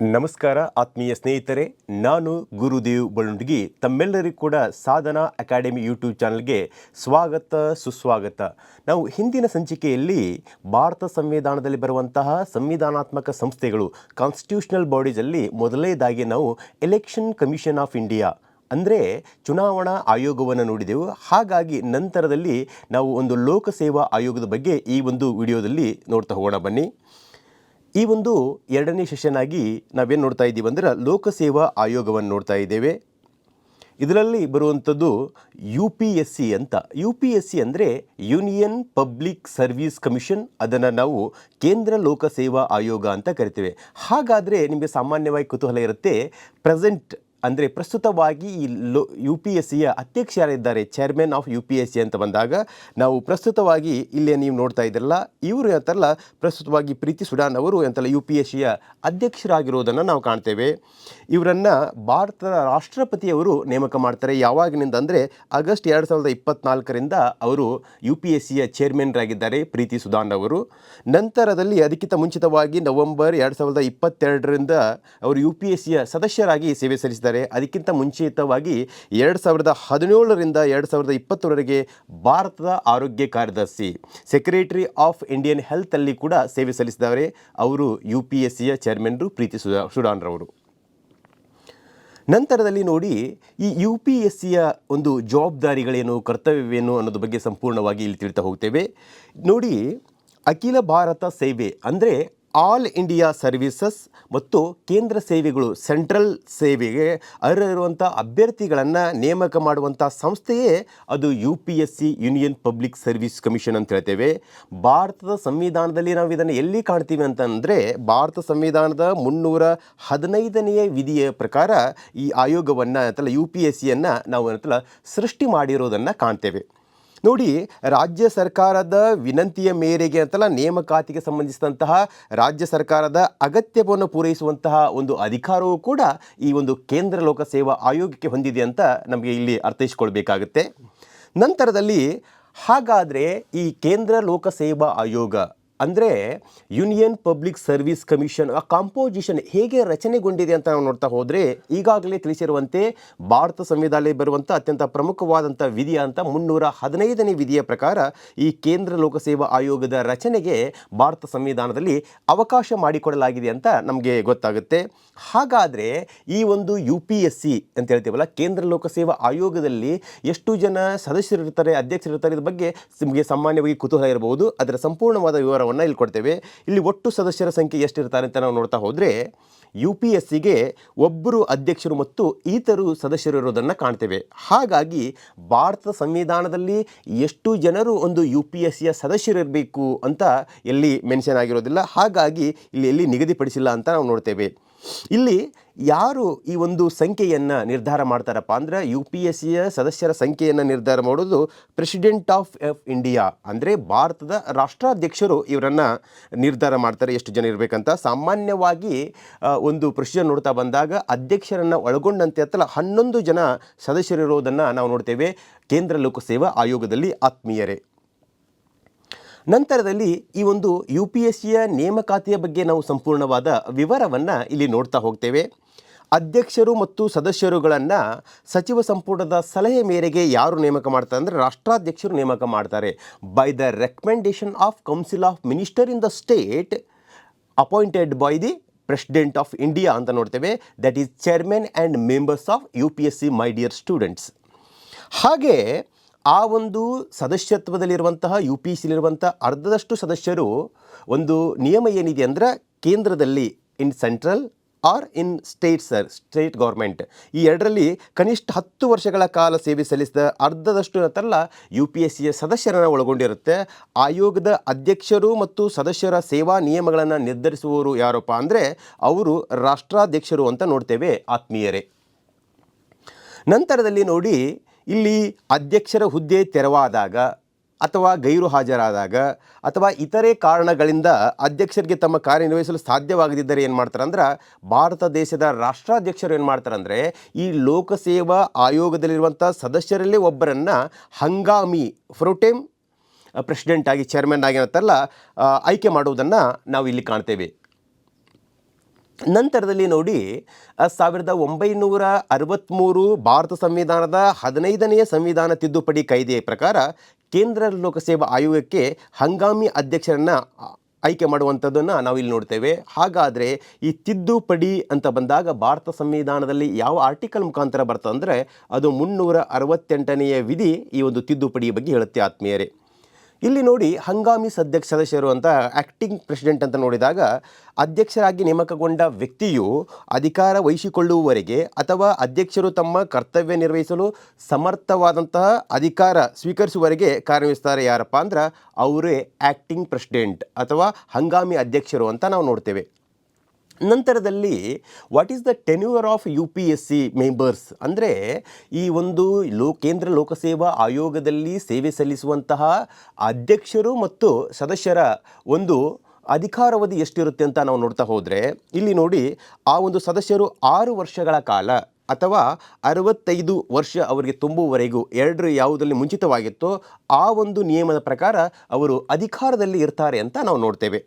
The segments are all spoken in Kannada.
ನಮಸ್ಕಾರ, ಆತ್ಮೀಯ ಸ್ನೇಹಿತರೆ. ನಾನು ಗುರುದೇವ್ ಬಳುಂಡ್ಗಿ ತಮ್ಮೆಲ್ಲರಿಗೂ ಕೂಡ ಸಾಧನಾ ಅಕಾಡೆಮಿ ಯೂಟ್ಯೂಬ್ ಚಾನಲ್ಗೆ ಸ್ವಾಗತ, ಸುಸ್ವಾಗತ. ನಾವು ಹಿಂದಿನ ಸಂಚಿಕೆಯಲ್ಲಿ ಭಾರತ ಸಂವಿಧಾನದಲ್ಲಿ ಬರುವಂತಹ ಸಂವಿಧಾನಾತ್ಮಕ ಸಂಸ್ಥೆಗಳು ಕಾನ್ಸ್ಟಿಟ್ಯೂಷನಲ್ ಬಾಡೀಸಲ್ಲಿ ಮೊದಲನೇದಾಗಿ ನಾವು ಎಲೆಕ್ಷನ್ ಕಮಿಷನ್ ಆಫ್ ಇಂಡಿಯಾ ಅಂದರೆ ಚುನಾವಣಾ ಆಯೋಗವನ್ನು ನೋಡಿದೆವು. ಹಾಗಾಗಿ ನಂತರದಲ್ಲಿ ನಾವು ಒಂದು ಲೋಕಸೇವಾ ಆಯೋಗದ ಬಗ್ಗೆ ಈ ಒಂದು ವಿಡಿಯೋದಲ್ಲಿ ನೋಡ್ತಾ ಹೋಗೋಣ ಬನ್ನಿ. ಈ ಒಂದು ಎರಡನೇ ಸೆಷನ್ ಆಗಿ ನಾವೇನು ನೋಡ್ತಾ ಇದ್ದೀವಿ ಅಂದ್ರೆ ಲೋಕಸೇವಾ ಆಯೋಗವನ್ನು ನೋಡ್ತಾ ಇದ್ದೇವೆ. ಇದರಲ್ಲಿ ಬರುವಂಥದ್ದು ಯು ಪಿ ಎಸ್ ಸಿ ಅಂತ. ಯು ಪಿ ಎಸ್ ಸಿ ಅಂದರೆ ಯೂನಿಯನ್ ಪಬ್ಲಿಕ್ ಸರ್ವಿಸ್ ಕಮಿಷನ್ ಅದನ್ನು ನಾವು ಕೇಂದ್ರ ಲೋಕಸೇವಾ ಆಯೋಗ ಅಂತ ಕರಿತೇವೆ. ಹಾಗಾದರೆ ನಿಮಗೆ ಸಾಮಾನ್ಯವಾಗಿ ಕುತೂಹಲ ಇರುತ್ತೆ ಪ್ರೆಸೆಂಟ್ ಅಂದರೆ ಪ್ರಸ್ತುತವಾಗಿ ಈ ಲೋ ಯು ಪಿ ಎಸ್ ಸಿಯ ಅಧ್ಯಕ್ಷರಿದ್ದಾರೆ chairman of U P S C ಅಂತ ಬಂದಾಗ, ನಾವು ಪ್ರಸ್ತುತವಾಗಿ ಇಲ್ಲೇ ನೀವು ನೋಡ್ತಾ ಇದ್ದಿರಲ್ಲ, ಇವರು ಅಂತಲ್ಲ ಪ್ರಸ್ತುತವಾಗಿ ಪ್ರೀತಿ ಸುಡಾನ್ ಅವರು ಅಂತಲ್ಲ ಯು ಪಿ ಎಸ್ ಸಿಯ ನಾವು ಕಾಣ್ತೇವೆ. ಇವರನ್ನು ಭಾರತದ ರಾಷ್ಟ್ರಪತಿಯವರು ನೇಮಕ ಮಾಡ್ತಾರೆ. ಯಾವಾಗಿನಿಂದ ಅಂದರೆ ಆಗಸ್ಟ್ ಎರಡು ಸಾವಿರದ ಇಪ್ಪತ್ತ್ನಾಲ್ಕರಿಂದ ಅವರು ಯು ಪಿ ಎಸ್ ಸಿಯ ಚೇರ್ಮನ್ರಾಗಿದ್ದಾರೆ ಪ್ರೀತಿ ಸುಧಾನ್ ಅವರು. ನಂತರದಲ್ಲಿ ಅದಕ್ಕಿಂತ ಮುಂಚಿತವಾಗಿ ನವೆಂಬರ್ ಎರಡು ಸಾವಿರದ ಇಪ್ಪತ್ತೆರಡರಿಂದ ಅವರು ಯು ಪಿ ಎಸ್ ಸಿಯ ಸದಸ್ಯರಾಗಿ ಸೇವೆ ಸಲ್ಲಿಸಿದ್ದಾರೆ. ಅದಕ್ಕಿಂತ ಮುಂಚಿತವಾಗಿ ಎರಡು ಸಾವಿರದ ಹದಿನೇಳರಿಂದ ಎರಡು ಸಾವಿರದ ಇಪ್ಪತ್ತರವರೆಗೆ ಭಾರತದ ಆರೋಗ್ಯ ಕಾರ್ಯದರ್ಶಿ, ಸೆಕ್ರೆಟರಿ ಆಫ್ ಇಂಡಿಯನ್ ಹೆಲ್ತಲ್ಲಿ ಕೂಡ ಸೇವೆ ಸಲ್ಲಿಸಿದವರೆ ಅವರು ಯು ಪಿ ಎಸ್ ಸಿಯ ಚೇರ್ಮನ್ರು ಪ್ರೀತಿ ಸುಡಾನ್ರವರು. ನಂತರದಲ್ಲಿ ನೋಡಿ, ಈ ಯು ಪಿ ಎಸ್ ಸಿಯ ಒಂದು ಜವಾಬ್ದಾರಿಗಳೇನು, ಕರ್ತವ್ಯವೇನು ಅನ್ನೋದ್ರ ಬಗ್ಗೆ ಸಂಪೂರ್ಣವಾಗಿ ಇಲ್ಲಿ ತಿಳಿತಾ ಹೋಗ್ತೇವೆ. ನೋಡಿ, ಅಖಿಲ ಭಾರತ ಸೇವೆ ಅಂದರೆ ಆಲ್ ಇಂಡಿಯಾ ಸರ್ವಿಸಸ್ ಮತ್ತು ಕೇಂದ್ರ ಸೇವೆಗಳು ಸೆಂಟ್ರಲ್ ಸೇವೆಗೆ ಅರ್ಹರಿರುವಂಥ ಅಭ್ಯರ್ಥಿಗಳನ್ನು ನೇಮಕ ಮಾಡುವಂಥ ಸಂಸ್ಥೆಯೇ ಅದು U P S C union public service commission ಅಂತ ಹೇಳ್ತೇವೆ. ಭಾರತದ ಸಂವಿಧಾನದಲ್ಲಿ ನಾವು ಇದನ್ನು ಎಲ್ಲಿ ಕಾಣ್ತೀವಿ ಅಂತಂದರೆ ಭಾರತ ಸಂವಿಧಾನದ ಮುನ್ನೂರ ಹದಿನೈದನೆಯ ವಿಧಿಯ ಪ್ರಕಾರ ಈ ಆಯೋಗವನ್ನು ಅಂತಲ್ಲ ಯು ಪಿ ಎಸ್ ಸಿಯನ್ನು ನಾವು ಅಂತಲ್ಲ ಸೃಷ್ಟಿ ಮಾಡಿರೋದನ್ನು ಕಾಣ್ತೇವೆ. ನೋಡಿ, ರಾಜ್ಯ ಸರ್ಕಾರದ ವಿನಂತಿಯ ಮೇರೆಗೆ ಅಂತಲ್ಲ ನೇಮಕಾತಿಗೆ ಸಂಬಂಧಿಸಿದಂತಹ ರಾಜ್ಯ ಸರ್ಕಾರದ ಅಗತ್ಯವನ್ನು ಪೂರೈಸುವಂತಹ ಒಂದು ಅಧಿಕಾರವೂ ಕೂಡ ಈ ಒಂದು ಕೇಂದ್ರ ಲೋಕಸೇವಾ ಆಯೋಗಕ್ಕೆ ಹೊಂದಿದೆ ಅಂತ ನಮಗೆ ಇಲ್ಲಿ ಅರ್ಥೈಸಿಕೊಳ್ಬೇಕಾಗುತ್ತೆ. ನಂತರದಲ್ಲಿ ಹಾಗಾದರೆ ಈ ಕೇಂದ್ರ ಲೋಕಸೇವಾ ಆಯೋಗ ಅಂದರೆ ಯೂನಿಯನ್ ಪಬ್ಲಿಕ್ ಸರ್ವಿಸ್ ಕಮಿಷನ್, ಆ ಕಾಂಪೋಸಿಷನ್ ಹೇಗೆ ರಚನೆಗೊಂಡಿದೆ ಅಂತ ನಾವು ನೋಡ್ತಾ ಹೋದರೆ ಈಗಾಗಲೇ ತಿಳಿಸಿರುವಂತೆ ಭಾರತ ಸಂವಿಧಾನ ಬರುವಂಥ ಅತ್ಯಂತ ಪ್ರಮುಖವಾದಂಥ ವಿಧಿ ಅಂತ ಮುನ್ನೂರ ಹದಿನೈದನೇ ವಿಧಿಯ ಪ್ರಕಾರ ಈ ಕೇಂದ್ರ ಲೋಕಸೇವಾ ಆಯೋಗದ ರಚನೆಗೆ ಭಾರತ ಸಂವಿಧಾನದಲ್ಲಿ ಅವಕಾಶ ಮಾಡಿಕೊಡಲಾಗಿದೆ ಅಂತ ನಮಗೆ ಗೊತ್ತಾಗುತ್ತೆ. ಹಾಗಾದರೆ ಈ ಒಂದು ಯು ಪಿ ಎಸ್ ಸಿ ಅಂತ ಹೇಳ್ತೀವಲ್ಲ, ಕೇಂದ್ರ ಲೋಕಸೇವಾ ಆಯೋಗದಲ್ಲಿ ಎಷ್ಟು ಜನ ಸದಸ್ಯರಿರ್ತಾರೆ, ಅಧ್ಯಕ್ಷರಿರ್ತಾರೆ ಇದ್ರ ಬಗ್ಗೆ ನಿಮಗೆ ಸಾಮಾನ್ಯವಾಗಿ ಕುತೂಹಲ ಇರಬಹುದು. ಅದರ ಸಂಪೂರ್ಣವಾದ ವಿವರವನ್ನು ಇಲ್ಲಿ ಕೊಡ್ತೇವೆ. ಇಲ್ಲಿ ಒಟ್ಟು ಸದಸ್ಯರ ಸಂಖ್ಯೆ ಎಷ್ಟಿರ್ತಾರೆ ಅಂತ ನಾವು ನೋಡ್ತಾ ಹೋದರೆ, ಯು ಪಿ ಎಸ್ ಸಿಗೆ ಒಬ್ಬರು ಅಧ್ಯಕ್ಷರು ಮತ್ತು ಇತರರು ಸದಸ್ಯರು ಇರೋದನ್ನು ಕಾಣ್ತೇವೆ. ಹಾಗಾಗಿ ಭಾರತ ಸಂವಿಧಾನದಲ್ಲಿ ಎಷ್ಟು ಜನರು ಒಂದು ಯು ಪಿ ಎಸ್ ಸಿಯ ಸದಸ್ಯರಿರಬೇಕು ಅಂತ ಎಲ್ಲಿ ಮೆನ್ಷನ್ ಆಗಿರೋದಿಲ್ಲ. ಹಾಗಾಗಿ ಇಲ್ಲಿ ಎಲ್ಲಿ ನಿಗದಿಪಡಿಸಿಲ್ಲ ಅಂತ ನಾವು ನೋಡ್ತೇವೆ. ಇಲ್ಲಿ ಯಾರು ಈ ಒಂದು ಸಂಖ್ಯೆಯನ್ನು ನಿರ್ಧಾರ ಮಾಡ್ತಾರಪ್ಪ ಅಂದರೆ ಯು ಪಿ ಎಸ್ ಸಿಯ ಸದಸ್ಯರ ಸಂಖ್ಯೆಯನ್ನು ನಿರ್ಧಾರ ಮಾಡೋದು ಪ್ರೆಸಿಡೆಂಟ್ ಆಫ್ ಎಫ್ ಇಂಡಿಯಾ ಅಂದರೆ ಭಾರತದ ರಾಷ್ಟ್ರಾಧ್ಯಕ್ಷರು ಇವರನ್ನು ನಿರ್ಧಾರ ಮಾಡ್ತಾರೆ ಎಷ್ಟು ಜನ ಇರಬೇಕಂತ. ಸಾಮಾನ್ಯವಾಗಿ ಒಂದು ಪ್ರೊಸೀಜರ್ ನೋಡ್ತಾ ಬಂದಾಗ ಅಧ್ಯಕ್ಷರನ್ನು ಒಳಗೊಂಡಂತೆ ಹತ್ತಲ್ಲ ಹನ್ನೊಂದು ಜನ ಸದಸ್ಯರಿರೋದನ್ನು ನಾವು ನೋಡ್ತೇವೆ ಕೇಂದ್ರ ಲೋಕಸೇವಾ ಆಯೋಗದಲ್ಲಿ ಆತ್ಮೀಯರೇ. ನಂತರದಲ್ಲಿ ಈ ಒಂದು ಯು ಪಿ ಎಸ್ ಸಿಯ ನೇಮಕಾತಿಯ ಬಗ್ಗೆ ನಾವು ಸಂಪೂರ್ಣವಾದ ವಿವರವನ್ನು ಇಲ್ಲಿ ನೋಡ್ತಾ ಹೋಗ್ತೇವೆ. ಅಧ್ಯಕ್ಷರು ಮತ್ತು ಸದಸ್ಯರುಗಳನ್ನು ಸಚಿವ ಸಂಪುಟದ ಸಲಹೆ ಮೇರೆಗೆ ಯಾರು ನೇಮಕ ಮಾಡ್ತಾರೆ ಅಂದರೆ ರಾಷ್ಟ್ರಾಧ್ಯಕ್ಷರು ನೇಮಕ ಮಾಡ್ತಾರೆ. By the recommendation of council of minister in the state appointed by the president of India ಅಂತ ನೋಡ್ತೇವೆ. That is chairman and members of U P S C my dear students ಹಾಗೆ ಆ ಒಂದು ಸದಸ್ಯತ್ವದಲ್ಲಿರುವಂತಹ ಯು ಪಿ ಸಿಲಿರುವಂಥ ಅರ್ಧದಷ್ಟು ಸದಸ್ಯರು ಒಂದು ನಿಯಮ ಏನಿದೆ ಅಂದರೆ ಕೇಂದ್ರದಲ್ಲಿ in central or in state sir, state government. ಈ ಎರಡರಲ್ಲಿ ಕನಿಷ್ಠ ಹತ್ತು ವರ್ಷಗಳ ಕಾಲ ಸೇವೆ ಸಲ್ಲಿಸಿದ ಅರ್ಧದಷ್ಟು ಅಂತಲ್ಲ ಯು ಪಿ ಎಸ್ ಸಿಯ ಸದಸ್ಯರನ್ನು ಒಳಗೊಂಡಿರುತ್ತೆ. ಆಯೋಗದ ಅಧ್ಯಕ್ಷರು ಮತ್ತು ಸದಸ್ಯರ ಸೇವಾ ನಿಯಮಗಳನ್ನು ನಿರ್ಧರಿಸುವವರು ಯಾರಪ್ಪ ಅಂದರೆ ಅವರು ರಾಷ್ಟ್ರಾಧ್ಯಕ್ಷರು ಅಂತ ನೋಡ್ತೇವೆ, ಆತ್ಮೀಯರೇ. ನಂತರದಲ್ಲಿ ನೋಡಿ, ಇಲ್ಲಿ ಅಧ್ಯಕ್ಷರ ಹುದ್ದೆ ತೆರವಾದಾಗ ಅಥವಾ ಗೈರು ಹಾಜರಾದಾಗ ಅಥವಾ ಇತರೆ ಕಾರಣಗಳಿಂದ ಅಧ್ಯಕ್ಷರಿಗೆ ತಮ್ಮ ಕಾರ್ಯನಿರ್ವಹಿಸಲು ಸಾಧ್ಯವಾಗದಿದ್ದರೆ ಏನು ಮಾಡ್ತಾರೆ ಅಂದ್ರೆ ಭಾರತ ದೇಶದ ರಾಷ್ಟ್ರಾಧ್ಯಕ್ಷರು ಏನು ಮಾಡ್ತಾರೆ ಅಂದರೆ ಈ ಲೋಕಸೇವಾ ಆಯೋಗದಲ್ಲಿರುವಂಥ ಸದಸ್ಯರಲ್ಲೇ ಒಬ್ಬರನ್ನು ಹಂಗಾಮಿ ಫ್ರೋಟೇಮ್ ಪ್ರೆಸಿಡೆಂಟ್ ಆಗಿ ಚೇರ್ಮನ್ ಆಗಿ ಅಂತಲ್ಲ ಆಯ್ಕೆ ಮಾಡುವುದನ್ನು ನಾವು ಇಲ್ಲಿ ಕಾಣ್ತೇವೆ. ನಂತರದಲ್ಲಿ ನೋಡಿ ಸಾವಿರದ ಒಂಬೈನೂರ ಅರವತ್ತ್ಮೂರು ಭಾರತ ಸಂವಿಧಾನದ ಹದಿನೈದನೆಯ ಸಂವಿಧಾನ ತಿದ್ದುಪಡಿ ಕಾಯ್ದೆಯ ಪ್ರಕಾರ ಕೇಂದ್ರ ಲೋಕಸೇವಾ ಆಯೋಗಕ್ಕೆ ಹಂಗಾಮಿ ಅಧ್ಯಕ್ಷರನ್ನು ಆಯ್ಕೆ ಮಾಡುವಂಥದ್ದನ್ನು ನಾವು ಇಲ್ಲಿ ನೋಡ್ತೇವೆ. ಹಾಗಾದರೆ ಈ ತಿದ್ದುಪಡಿ ಅಂತ ಬಂದಾಗ ಭಾರತ ಸಂವಿಧಾನದಲ್ಲಿ ಯಾವ ಆರ್ಟಿಕಲ್ ಮುಖಾಂತರ ಬರ್ತದೆ ಅಂದರೆ ಅದು ಮುನ್ನೂರ ಅರವತ್ತೆಂಟನೆಯ ವಿಧಿ ಈ ಒಂದು ತಿದ್ದುಪಡಿ ಬಗ್ಗೆ ಹೇಳುತ್ತೆ ಆತ್ಮೀಯರೇ. ಇಲ್ಲಿ ನೋಡಿ ಹಂಗಾಮಿ ಸದ್ಯಕ್ಷ ಸದಸ್ಯರು ಅಂತ ಆ್ಯಕ್ಟಿಂಗ್ ಪ್ರೆಸಿಡೆಂಟ್ ಅಂತ ನೋಡಿದಾಗ ಅಧ್ಯಕ್ಷರಾಗಿ ನೇಮಕಗೊಂಡ ವ್ಯಕ್ತಿಯು ಅಧಿಕಾರ ವಹಿಸಿಕೊಳ್ಳುವವರೆಗೆ ಅಥವಾ ಅಧ್ಯಕ್ಷರು ತಮ್ಮ ಕರ್ತವ್ಯ ನಿರ್ವಹಿಸಲು ಸಮರ್ಥವಾದಂತಹ ಅಧಿಕಾರ ಸ್ವೀಕರಿಸುವವರೆಗೆ ಕಾರ್ಯನಿರ್ವಹಿಸ್ತಾರೆ ಯಾರಪ್ಪ ಅಂದ್ರೆ ಅವರೇ ಆ್ಯಕ್ಟಿಂಗ್ ಪ್ರೆಸಿಡೆಂಟ್ ಅಥವಾ ಹಂಗಾಮಿ ಅಧ್ಯಕ್ಷರು ಅಂತ ನಾವು ನೋಡ್ತೇವೆ. ನಂತರದಲ್ಲಿ what is the tenure of U P S C members ಅಂದರೆ, ಈ ಒಂದು ಲೋ, ಕೇಂದ್ರ ಲೋಕಸೇವಾ ಆಯೋಗದಲ್ಲಿ ಸೇವೆ ಸಲ್ಲಿಸುವಂತಹ ಅಧ್ಯಕ್ಷರು ಮತ್ತು ಸದಸ್ಯರ ಒಂದು ಅಧಿಕಾರಾವಧಿ ಎಷ್ಟಿರುತ್ತೆ ಅಂತ ನಾವು ನೋಡ್ತಾ ಹೋದರೆ, ಇಲ್ಲಿ ನೋಡಿ, ಆ ಒಂದು ಸದಸ್ಯರು ಆರು ವರ್ಷಗಳ ಕಾಲ. ಅಥವಾ ಅರವತ್ತೈದು ವರ್ಷ ಅವರಿಗೆ ತುಂಬುವವರೆಗೂ ಎರಡರ ಯಾವುದರಲ್ಲಿ ಮುಂಚಿತವಾಗಿತ್ತೋ ಆ ಒಂದು ನಿಯಮದ ಪ್ರಕಾರ ಅವರು ಅಧಿಕಾರದಲ್ಲಿ ಇರ್ತಾರೆ ಅಂತ ನಾವು ನೋಡ್ತೇವೆ.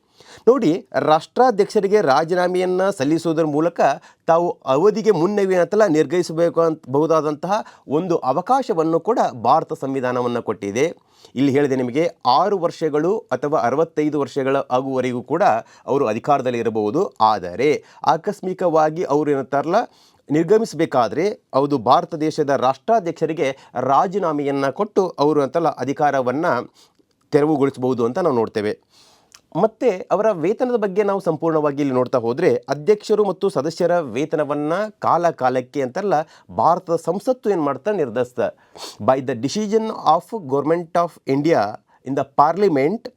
ನೋಡಿ, ರಾಷ್ಟ್ರಾಧ್ಯಕ್ಷರಿಗೆ ರಾಜೀನಾಮೆಯನ್ನು ಸಲ್ಲಿಸುವುದರ ಮೂಲಕ ತಾವು ಅವಧಿಗೆ ಮುನ್ನವೇ ನಿರ್ಗಹಿಸಬೇಕು ಅಂತಬಹುದಾದಂತಹ ಒಂದು ಅವಕಾಶವನ್ನು ಕೂಡ ಭಾರತ ಸಂವಿಧಾನವನ್ನು ಕೊಟ್ಟಿದೆ. ಇಲ್ಲಿ ಹೇಳಿದೆ ನಿಮಗೆ ಆರು ವರ್ಷಗಳು ಅಥವಾ ಅರವತ್ತೈದು ವರ್ಷಗಳ ಆಗುವವರೆಗೂ ಕೂಡ ಅವರು ಅಧಿಕಾರದಲ್ಲಿ ಇರಬಹುದು. ಆದರೆ, ಆಕಸ್ಮಿಕವಾಗಿ ಅವರು ಏನಂತಾರಲ್ಲ ನಿರ್ಗಮಿಸಬೇಕಾದ್ರೆ ಅವರು ಭಾರತ ದೇಶದ ರಾಷ್ಟ್ರಾಧ್ಯಕ್ಷರಿಗೆ ರಾಜೀನಾಮೆಯನ್ನು ಕೊಟ್ಟು ಅವರು ಅಂತಲ್ಲ ಅಧಿಕಾರವನ್ನು ತೆರವುಗೊಳಿಸಬಹುದು ಅಂತ ನಾವು ನೋಡ್ತೇವೆ. ಮತ್ತು ಅವರ ವೇತನದ ಬಗ್ಗೆ ನಾವು ಸಂಪೂರ್ಣವಾಗಿ ಇಲ್ಲಿ ನೋಡ್ತಾ ಹೋದರೆ ಅಧ್ಯಕ್ಷರು ಮತ್ತು ಸದಸ್ಯರ ವೇತನವನ್ನು ಕಾಲ ಕಾಲಕ್ಕೆ ಅಂತಲ್ಲ ಭಾರತದ ಸಂಸತ್ತು ಏನು ಮಾಡ್ತಾ ನಿರ್ಧರಿಸ್ತ by the decision of government of India in the parliament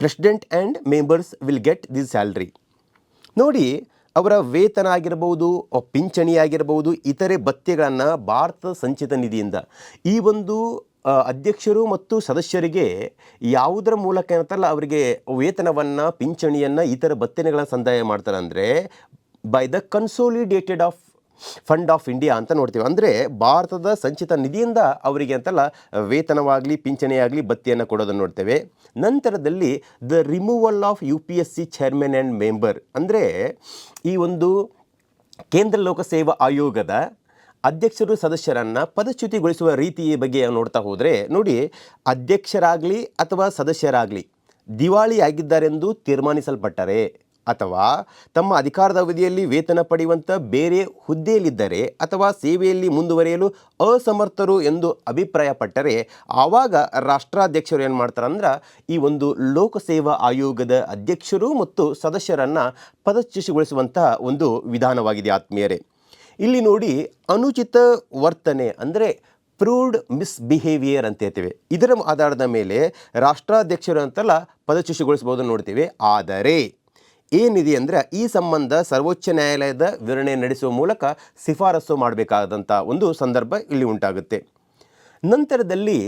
president and members will get this salary ನೋಡಿ ಅವರ ವೇತನ ಆಗಿರಬಹುದು ಪಿಂಚಣಿ ಆಗಿರಬಹುದು ಇತರೆ ಭತ್ಯೆಗಳನ್ನು ಭಾರತದ ಸಂಚಿತ ನಿಧಿಯಿಂದ. ಈ ಒಂದು ಅಧ್ಯಕ್ಷರು ಮತ್ತು ಸದಸ್ಯರಿಗೆ ಯಾವುದರ ಮೂಲಕ ಏನಂತಲ್ಲ ಅವರಿಗೆ ವೇತನವನ್ನು, ಪಿಂಚಣಿಯನ್ನು, ಇತರ ಭತ್ತೆಗಳನ್ನು ಸಂದಾಯ ಮಾಡ್ತಾರೆ ಅಂದರೆ by the consolidated of fund of India ಅಂತ ನೋಡ್ತೀವಿ. ಅಂದರೆ ಭಾರತದ ಸಂಚಿತ ನಿಧಿಯಿಂದ ಅವರಿಗೆ ಅಂತಲ್ಲ ವೇತನವಾಗಲಿ, ಪಿಂಚಣಿಯಾಗಲಿ ಬತ್ತಿಯನ್ನು ಕೊಡೋದನ್ನು ನೋಡ್ತೇವೆ. ನಂತರದಲ್ಲಿ the removal of U P S C chairman and member ಅಂದರೆ ಈ ಒಂದು ಕೇಂದ್ರ ಲೋಕಸೇವಾ ಆಯೋಗದ ಅಧ್ಯಕ್ಷರು, ಸದಸ್ಯರನ್ನು ಪದಚ್ಯುತಿಗೊಳಿಸುವ ರೀತಿಯ ಬಗ್ಗೆ ನೋಡ್ತಾ ಹೋದರೆ, ನೋಡಿ, ಅಧ್ಯಕ್ಷರಾಗಲಿ ಅಥವಾ ಸದಸ್ಯರಾಗಲಿ ದಿವಾಳಿಯಾಗಿದ್ದಾರೆಂದು ತೀರ್ಮಾನಿಸಲ್ಪಟ್ಟರೆ ಅಥವಾ ತಮ್ಮ ಅಧಿಕಾರದ ಅವಧಿಯಲ್ಲಿ ವೇತನ ಪಡೆಯುವಂಥ ಬೇರೆ ಹುದ್ದೆಯಲ್ಲಿದ್ದರೆ ಅಥವಾ ಸೇವೆಯಲ್ಲಿ ಮುಂದುವರಿಯಲು ಅಸಮರ್ಥರು ಎಂದು ಅಭಿಪ್ರಾಯಪಟ್ಟರೆ ಆವಾಗ ರಾಷ್ಟ್ರಾಧ್ಯಕ್ಷರು ಏನು ಮಾಡ್ತಾರಂದ್ರೆ ಈ ಒಂದು ಲೋಕಸೇವಾ ಆಯೋಗದ ಅಧ್ಯಕ್ಷರು ಮತ್ತು ಸದಸ್ಯರನ್ನು ಪದಚ್ಯುತಗೊಳಿಸುವಂತಹ ಒಂದು ವಿಧಾನವಾಗಿದೆ ಆತ್ಮೀಯರೇ. ಇಲ್ಲಿ ನೋಡಿ ಅನುಚಿತ ವರ್ತನೆ ಅಂದರೆ ಪ್ರೂವ್ಡ್ ಮಿಸ್ಬಿಹೇವಿಯರ್ ಅಂತ ಹೇಳ್ತೇವೆ. ಇದರ ಆಧಾರದ ಮೇಲೆ ರಾಷ್ಟ್ರಾಧ್ಯಕ್ಷರು ಅಂತಲ್ಲ ಪದಚ್ಯುತಿಗೊಳಿಸಬಹುದು ನೋಡ್ತೀವಿ. ಆದರೆ ಏನಿದೆ ಅಂದರೆ ಈ ಸಂಬಂಧ ಸರ್ವೋಚ್ಚ ನ್ಯಾಯಾಲಯದ ವಿವರಣೆ ನಡೆಸುವ ಮೂಲಕ ಶಿಫಾರಸು ಮಾಡಬೇಕಾದಂಥ ಒಂದು ಸಂದರ್ಭ ಇಲ್ಲಿ ಉಂಟಾಗುತ್ತೆ. ನಂತರದಲ್ಲಿ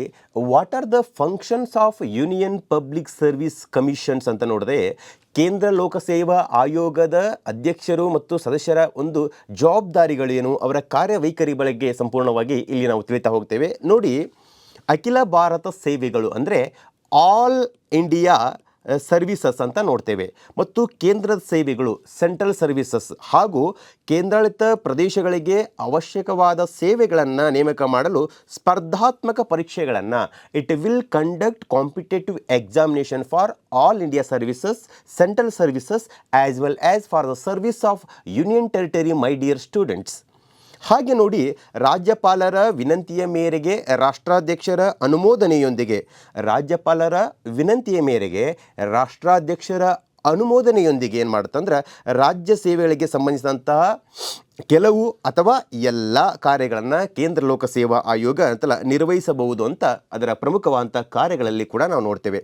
what are the functions of union public service commissions ಅಂತ ನೋಡಿದ್ರೆ ಕೇಂದ್ರ ಲೋಕಸೇವಾ ಆಯೋಗದ ಅಧ್ಯಕ್ಷರು ಮತ್ತು ಸದಸ್ಯರ ಒಂದು ಜವಾಬ್ದಾರಿಗಳೇನು, ಅವರ ಕಾರ್ಯವೈಖರಿ ಬಗ್ಗೆ ಸಂಪೂರ್ಣವಾಗಿ ಇಲ್ಲಿ ನಾವು ತಿಳಿತಾ ಹೋಗ್ತೇವೆ. ನೋಡಿ, ಅಖಿಲ ಭಾರತ ಸೇವೆಗಳು ಅಂದರೆ ಆಲ್ ಇಂಡಿಯಾ ಸರ್ವಿಸಸ್ ಅಂತ ನೋಡ್ತೇವೆ. ಮತ್ತು ಕೇಂದ್ರದ ಸೇವೆಗಳು ಸೆಂಟ್ರಲ್ ಸರ್ವಿಸಸ್ ಹಾಗೂ ಕೇಂದ್ರಾಡಳಿತ ಪ್ರದೇಶಗಳಿಗೆ ಅವಶ್ಯಕವಾದ ಸೇವೆಗಳನ್ನು ನೇಮಕ ಮಾಡಲು ಸ್ಪರ್ಧಾತ್ಮಕ ಪರೀಕ್ಷೆಗಳನ್ನು it will conduct competitive examination for all India services central services as well as for the service of union territory my dear students ಹಾಗೆ ನೋಡಿ ರಾಜ್ಯಪಾಲರ ವಿನಂತಿಯ ಮೇರೆಗೆ ರಾಷ್ಟ್ರಾಧ್ಯಕ್ಷರ ಅನುಮೋದನೆಯೊಂದಿಗೆ, ರಾಜ್ಯಪಾಲರ ವಿನಂತಿಯ ಮೇರೆಗೆ ರಾಷ್ಟ್ರಾಧ್ಯಕ್ಷರ ಅನುಮೋದನೆಯೊಂದಿಗೆ ಏನು ಮಾಡುತ್ತಂದ್ರೆ ರಾಜ್ಯ ಸೇವೆಗಳಿಗೆ ಸಂಬಂಧಿಸಿದಂತಹ ಕೆಲವು ಅಥವಾ ಎಲ್ಲ ಕಾರ್ಯಗಳನ್ನು ಕೇಂದ್ರ ಲೋಕಸೇವಾ ಆಯೋಗ ಅಂತಲ್ಲ ನಿರ್ವಹಿಸಬಹುದು ಅಂತ ಅದರ ಪ್ರಮುಖವಾದಂಥ ಕಾರ್ಯಗಳಲ್ಲಿ ಕೂಡ ನಾವು ನೋಡ್ತೇವೆ.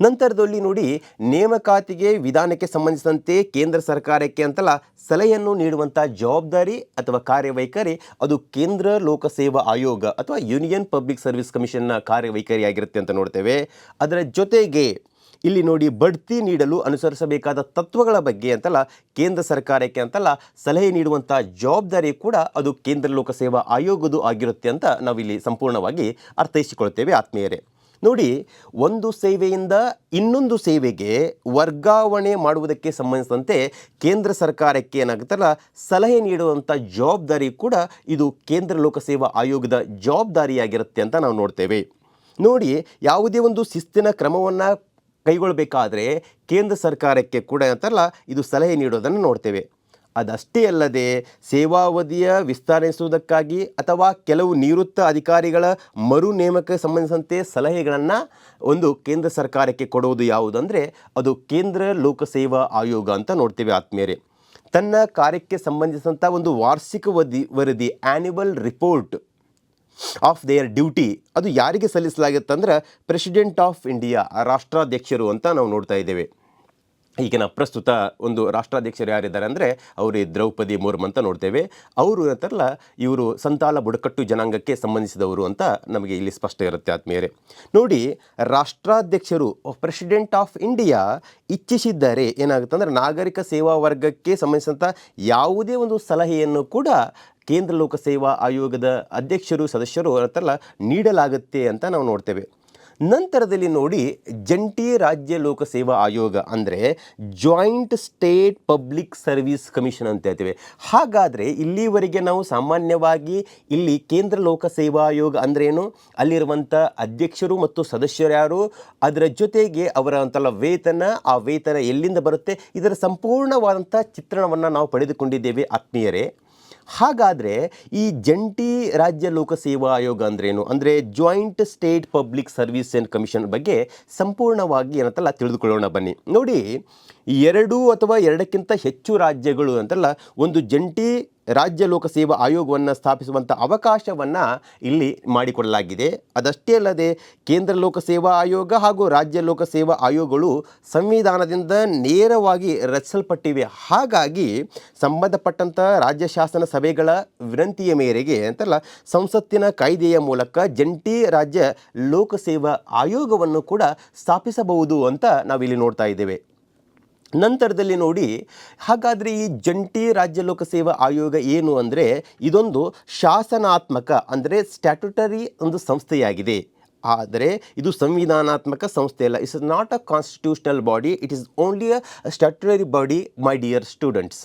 ನಂತರದಲ್ಲಿ ನೋಡಿ, ನೇಮಕಾತಿಗೆ ವಿಧಾನಕ್ಕೆ ಸಂಬಂಧಿಸಿದಂತೆ ಕೇಂದ್ರ ಸರ್ಕಾರಕ್ಕೆ ಅಂತಲ್ಲ ಸಲಹೆಯನ್ನು ನೀಡುವಂಥ ಜವಾಬ್ದಾರಿ ಅಥವಾ ಕಾರ್ಯವೈಖರಿ ಅದು ಕೇಂದ್ರ ಲೋಕಸೇವಾ ಆಯೋಗ ಅಥವಾ ಯೂನಿಯನ್ ಪಬ್ಲಿಕ್ ಸರ್ವಿಸ್ ಕಮಿಷನ್ನ ಕಾರ್ಯವೈಖರಿಯಾಗಿರುತ್ತೆ ಅಂತ ನೋಡ್ತೇವೆ. ಅದರ ಜೊತೆಗೆ ಇಲ್ಲಿ ನೋಡಿ, ಬಡ್ತಿ ನೀಡಲು ಅನುಸರಿಸಬೇಕಾದ ತತ್ವಗಳ ಬಗ್ಗೆ ಅಂತಲ್ಲ ಕೇಂದ್ರ ಸರ್ಕಾರಕ್ಕೆ ಅಂತಲ್ಲ ಸಲಹೆ ನೀಡುವಂಥ ಜವಾಬ್ದಾರಿ ಕೂಡ ಅದು ಕೇಂದ್ರ ಲೋಕಸೇವಾ ಆಯೋಗದು ಆಗಿರುತ್ತೆ ಅಂತ ನಾವಿಲ್ಲಿ ಸಂಪೂರ್ಣವಾಗಿ ಅರ್ಥೈಸಿಕೊಳ್ತೇವೆ ಆತ್ಮೀಯರೇ. ನೋಡಿ, ಒಂದು ಸೇವೆಯಿಂದ ಇನ್ನೊಂದು ಸೇವೆಗೆ ವರ್ಗಾವಣೆ ಮಾಡುವುದಕ್ಕೆ ಸಂಬಂಧಿಸಿದಂತೆ ಕೇಂದ್ರ ಸರ್ಕಾರಕ್ಕೆ ಏನಾಗುತ್ತಲ್ಲ, ಸಲಹೆ ನೀಡುವಂಥ ಜವಾಬ್ದಾರಿ ಕೂಡ ಇದು ಕೇಂದ್ರ ಲೋಕಸೇವಾ ಆಯೋಗದ ಜವಾಬ್ದಾರಿಯಾಗಿರುತ್ತೆ ಅಂತ ನಾವು ನೋಡ್ತೇವೆ. ನೋಡಿ, ಯಾವುದೇ ಒಂದು ಶಿಸ್ತಿನ ಕ್ರಮವನ್ನು ಕೈಗೊಳ್ಳಬೇಕಾದ್ರೆ ಕೇಂದ್ರ ಸರ್ಕಾರಕ್ಕೆ ಕೂಡ ಅಂತಲ್ಲ ಇದು ಸಲಹೆ ನೀಡೋದನ್ನು ನೋಡ್ತೇವೆ. ಅದಷ್ಟೇ ಅಲ್ಲದೆ ಸೇವಾವಧಿಯ ವಿಸ್ತರಿಸುವುದಕ್ಕಾಗಿ ಅಥವಾ ಕೆಲವು ನಿವೃತ್ತ ಅಧಿಕಾರಿಗಳ ಮರು ನೇಮಕಕ್ಕೆ ಸಂಬಂಧಿಸಿದಂತೆ ಸಲಹೆಗಳನ್ನು ಒಂದು ಕೇಂದ್ರ ಸರ್ಕಾರಕ್ಕೆ ಕೊಡುವುದು ಯಾವುದಂದರೆ ಅದು ಕೇಂದ್ರ ಲೋಕಸೇವಾ ಆಯೋಗ ಅಂತ ನೋಡ್ತೇವೆ ಆತ್ಮೀಯರೇ. ತನ್ನ ಕಾರ್ಯಕ್ಕೆ ಸಂಬಂಧಿಸಿದಂಥ ಒಂದು ವಾರ್ಷಿಕ ವದಿ, ವರದಿ annual report of their duty ಅದು ಯಾರಿಗೆ ಸಲ್ಲಿಸಲಾಗುತ್ತೆ ಅಂದ್ರೆ ಪ್ರೆಸಿಡೆಂಟ್ ಆಫ್ ಇಂಡಿಯಾ ರಾಷ್ಟ್ರಾಧ್ಯಕ್ಷರು ಅಂತ ನಾವು ನೋಡ್ತಾ ಇದ್ದೇವೆ. ಈಗಿನ ಪ್ರಸ್ತುತ ಒಂದು ರಾಷ್ಟ್ರಾಧ್ಯಕ್ಷರು ಯಾರಿದ್ದಾರೆ ಅಂದರೆ ಅವರು ದ್ರೌಪದಿ ಮುರ್ಮು ಅಂತ ನೋಡ್ತೇವೆ. ಅವರು ಅಂತಲ್ಲ ಇವರು ಸಂತಾಲ ಬುಡಕಟ್ಟು ಜನಾಂಗಕ್ಕೆ ಸಂಬಂಧಿಸಿದವರು ಅಂತ ನಮಗೆ ಇಲ್ಲಿ ಸ್ಪಷ್ಟ ಇರುತ್ತೆ ಆತ್ಮೀಯರೇ. ನೋಡಿ, ರಾಷ್ಟ್ರಾಧ್ಯಕ್ಷರು ಪ್ರೆಸಿಡೆಂಟ್ ಆಫ್ ಇಂಡಿಯಾ ಇಚ್ಛಿಸಿದ್ದಾರೆ. ಏನಾಗುತ್ತೆ ಅಂದರೆ ನಾಗರಿಕ ಸೇವಾ ವರ್ಗಕ್ಕೆ ಸಂಬಂಧಿಸಿದಂಥ ಯಾವುದೇ ಒಂದು ಸಲಹೆಯನ್ನು ಕೂಡ ಕೇಂದ್ರ ಲೋಕಸೇವಾ ಆಯೋಗದ ಅಧ್ಯಕ್ಷರು, ಸದಸ್ಯರು ಅಂತಲ್ಲ ನೀಡಲಾಗುತ್ತೆ ಅಂತ ನಾವು ನೋಡ್ತೇವೆ. ನಂತರದಲ್ಲಿ ನೋಡಿ ಜಂಟಿ ರಾಜ್ಯ ಲೋಕಸೇವಾ ಆಯೋಗ ಅಂದರೆ joint state public service commission ಅಂತ ಹೇಳ್ತೇವೆ. ಹಾಗಾದರೆ ಇಲ್ಲಿವರೆಗೆ ನಾವು ಸಾಮಾನ್ಯವಾಗಿ ಇಲ್ಲಿ ಕೇಂದ್ರ ಲೋಕಸೇವಾ ಆಯೋಗ ಅಂದ್ರೇನು ಅಲ್ಲಿರುವಂಥ ಅಧ್ಯಕ್ಷರು ಮತ್ತು ಸದಸ್ಯರು ಯಾರು? ಅದರ ಜೊತೆಗೆ ಅವರ ಅಂತಲ್ಲ ವೇತನ, ಆ ವೇತನ ಎಲ್ಲಿಂದ ಬರುತ್ತೆ? ಇದರ ಸಂಪೂರ್ಣವಾದಂಥ ಚಿತ್ರಣವನ್ನು ನಾವು ಪಡೆದುಕೊಂಡಿದ್ದೇವೆ ಆತ್ಮೀಯರೇ. ಹಾಗಾದರೆ ಈ ಜಂಟಿ ರಾಜ್ಯ ಲೋಕಸೇವಾ ಆಯೋಗ ಅಂದ್ರೇನು? ಅಂದರೆ joint state public service and commission ಬಗ್ಗೆ ಸಂಪೂರ್ಣವಾಗಿ ಏನಂತಲ್ಲ ತಿಳಿದುಕೊಳ್ಳೋಣ ಬನ್ನಿ. ನೋಡಿ ಎರಡು ಅಥವಾ ಎರಡಕ್ಕಿಂತ ಹೆಚ್ಚು ರಾಜ್ಯಗಳು ಅಂತಲ್ಲ, ಒಂದು ಜಂಟಿ ರಾಜ್ಯ ಲೋಕಸೇವಾ ಆಯೋಗವನ್ನು ಸ್ಥಾಪಿಸುವಂಥ ಅವಕಾಶವನ್ನು ಇಲ್ಲಿ ಮಾಡಿಕೊಡಲಾಗಿದೆ. ಅದಷ್ಟೇ ಅಲ್ಲದೆ ಕೇಂದ್ರ ಲೋಕಸೇವಾ ಆಯೋಗ ಹಾಗೂ ರಾಜ್ಯ ಲೋಕಸೇವಾ ಆಯೋಗಗಳು ಸಂವಿಧಾನದಿಂದ ನೇರವಾಗಿ ರಚಿಸಲ್ಪಟ್ಟಿವೆ. ಹಾಗಾಗಿ ಸಂಬಂಧಪಟ್ಟಂಥ ರಾಜ್ಯ ಶಾಸನ ಸಭೆಗಳ ವಿನಂತಿಯ ಮೇರೆಗೆ ಅಂತಲ್ಲ, ಸಂಸತ್ತಿನ ಕಾಯ್ದೆಯ ಮೂಲಕ ಜಂಟಿ ರಾಜ್ಯ ಲೋಕಸೇವಾ ಆಯೋಗವನ್ನು ಕೂಡ ಸ್ಥಾಪಿಸಬಹುದು ಅಂತ ನಾವಿಲ್ಲಿ ನೋಡ್ತಾ ಇದ್ದೇವೆ. ನಂತರದಲ್ಲಿ ನೋಡಿ, ಹಾಗಾದರೆ ಈ ಜಂಟಿ ರಾಜ್ಯ ಲೋಕಸೇವಾ ಆಯೋಗ ಏನು ಅಂದರೆ, ಇದೊಂದು ಶಾಸನಾತ್ಮಕ ಅಂದರೆ ಸ್ಟ್ಯಾಟ್ಯುಟರಿ ಒಂದು ಸಂಸ್ಥೆಯಾಗಿದೆ. ಆದರೆ ಇದು ಸಂವಿಧಾನಾತ್ಮಕ ಸಂಸ್ಥೆ ಅಲ್ಲ. It's not a constitutional body it is only a statutory body my dear students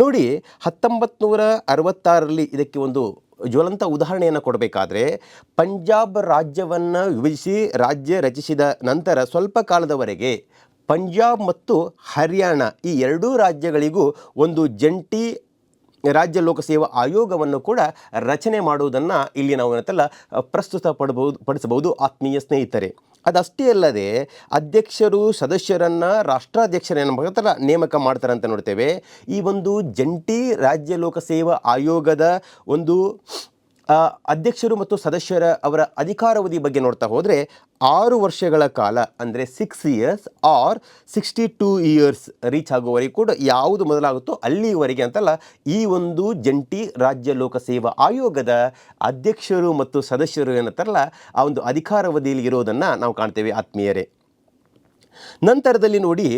ನೋಡಿ ಹತ್ತೊಂಬತ್ತು ನೂರ ಅರವತ್ತಾರರಲ್ಲಿ ಇದಕ್ಕೆ ಒಂದು ಜ್ವಲಂತ ಉದಾಹರಣೆಯನ್ನು ಕೊಡಬೇಕಾದ್ರೆ, ಪಂಜಾಬ್ ರಾಜ್ಯವನ್ನು ವಿಭಜಿಸಿ ರಾಜ್ಯ ರಚಿಸಿದ ನಂತರ ಸ್ವಲ್ಪ ಕಾಲದವರೆಗೆ ಪಂಜಾಬ್ ಮತ್ತು ಹರಿಯಾಣ ಈ ಎರಡೂ ರಾಜ್ಯಗಳಿಗೂ ಒಂದು ಜಂಟಿ ರಾಜ್ಯ ಲೋಕಸೇವಾ ಆಯೋಗವನ್ನು ಕೂಡ ರಚನೆ ಮಾಡುವುದನ್ನು ಇಲ್ಲಿ ನಾವು ಏನಂತಲ್ಲ ಪ್ರಸ್ತುತ ಪಡಬಹುದು ಪಡಿಸಬಹುದು ಆತ್ಮೀಯ ಸ್ನೇಹಿತರೆ. ಅದಷ್ಟೇ ಅಲ್ಲದೆ ಅಧ್ಯಕ್ಷರು, ಸದಸ್ಯರನ್ನು, ರಾಷ್ಟ್ರಾಧ್ಯಕ್ಷರನ್ನು ಮಾತ್ರ ನೇಮಕ ಮಾಡ್ತಾರೆ ಅಂತ ನೋಡ್ತೇವೆ. ಈ ಒಂದು ಜಂಟಿ ರಾಜ್ಯ ಲೋಕಸೇವಾ ಆಯೋಗದ ಒಂದು ಅಧ್ಯಕ್ಷರು ಮತ್ತು ಸದಸ್ಯರ ಅವರ ಅಧಿಕಾರಾವಧಿ ಬಗ್ಗೆ ನೋಡ್ತಾ ಹೋದರೆ ಆರು ವರ್ಷಗಳ ಕಾಲ, ಅಂದರೆ six years or sixty two years reach ಆಗುವವರೆಗೆ ಕೂಡ ಯಾವುದು ಮೊದಲಾಗುತ್ತೋ ಅಲ್ಲಿವರೆಗೆ ಅಂತಲ್ಲ, ಈ ಒಂದು ಜಂಟಿ ರಾಜ್ಯ ಲೋಕಸೇವಾ ಆಯೋಗದ ಅಧ್ಯಕ್ಷರು ಮತ್ತು ಸದಸ್ಯರು ಏನಂತಾರಲ್ಲ, ಆ ಒಂದು ಅಧಿಕಾರಾವಧಿಯಲ್ಲಿ ಇರೋದನ್ನು ನಾವು ಕಾಣ್ತೇವೆ ಆತ್ಮೀಯರೇ. ನಂತರದಲ್ಲಿ ನೋಡಿ,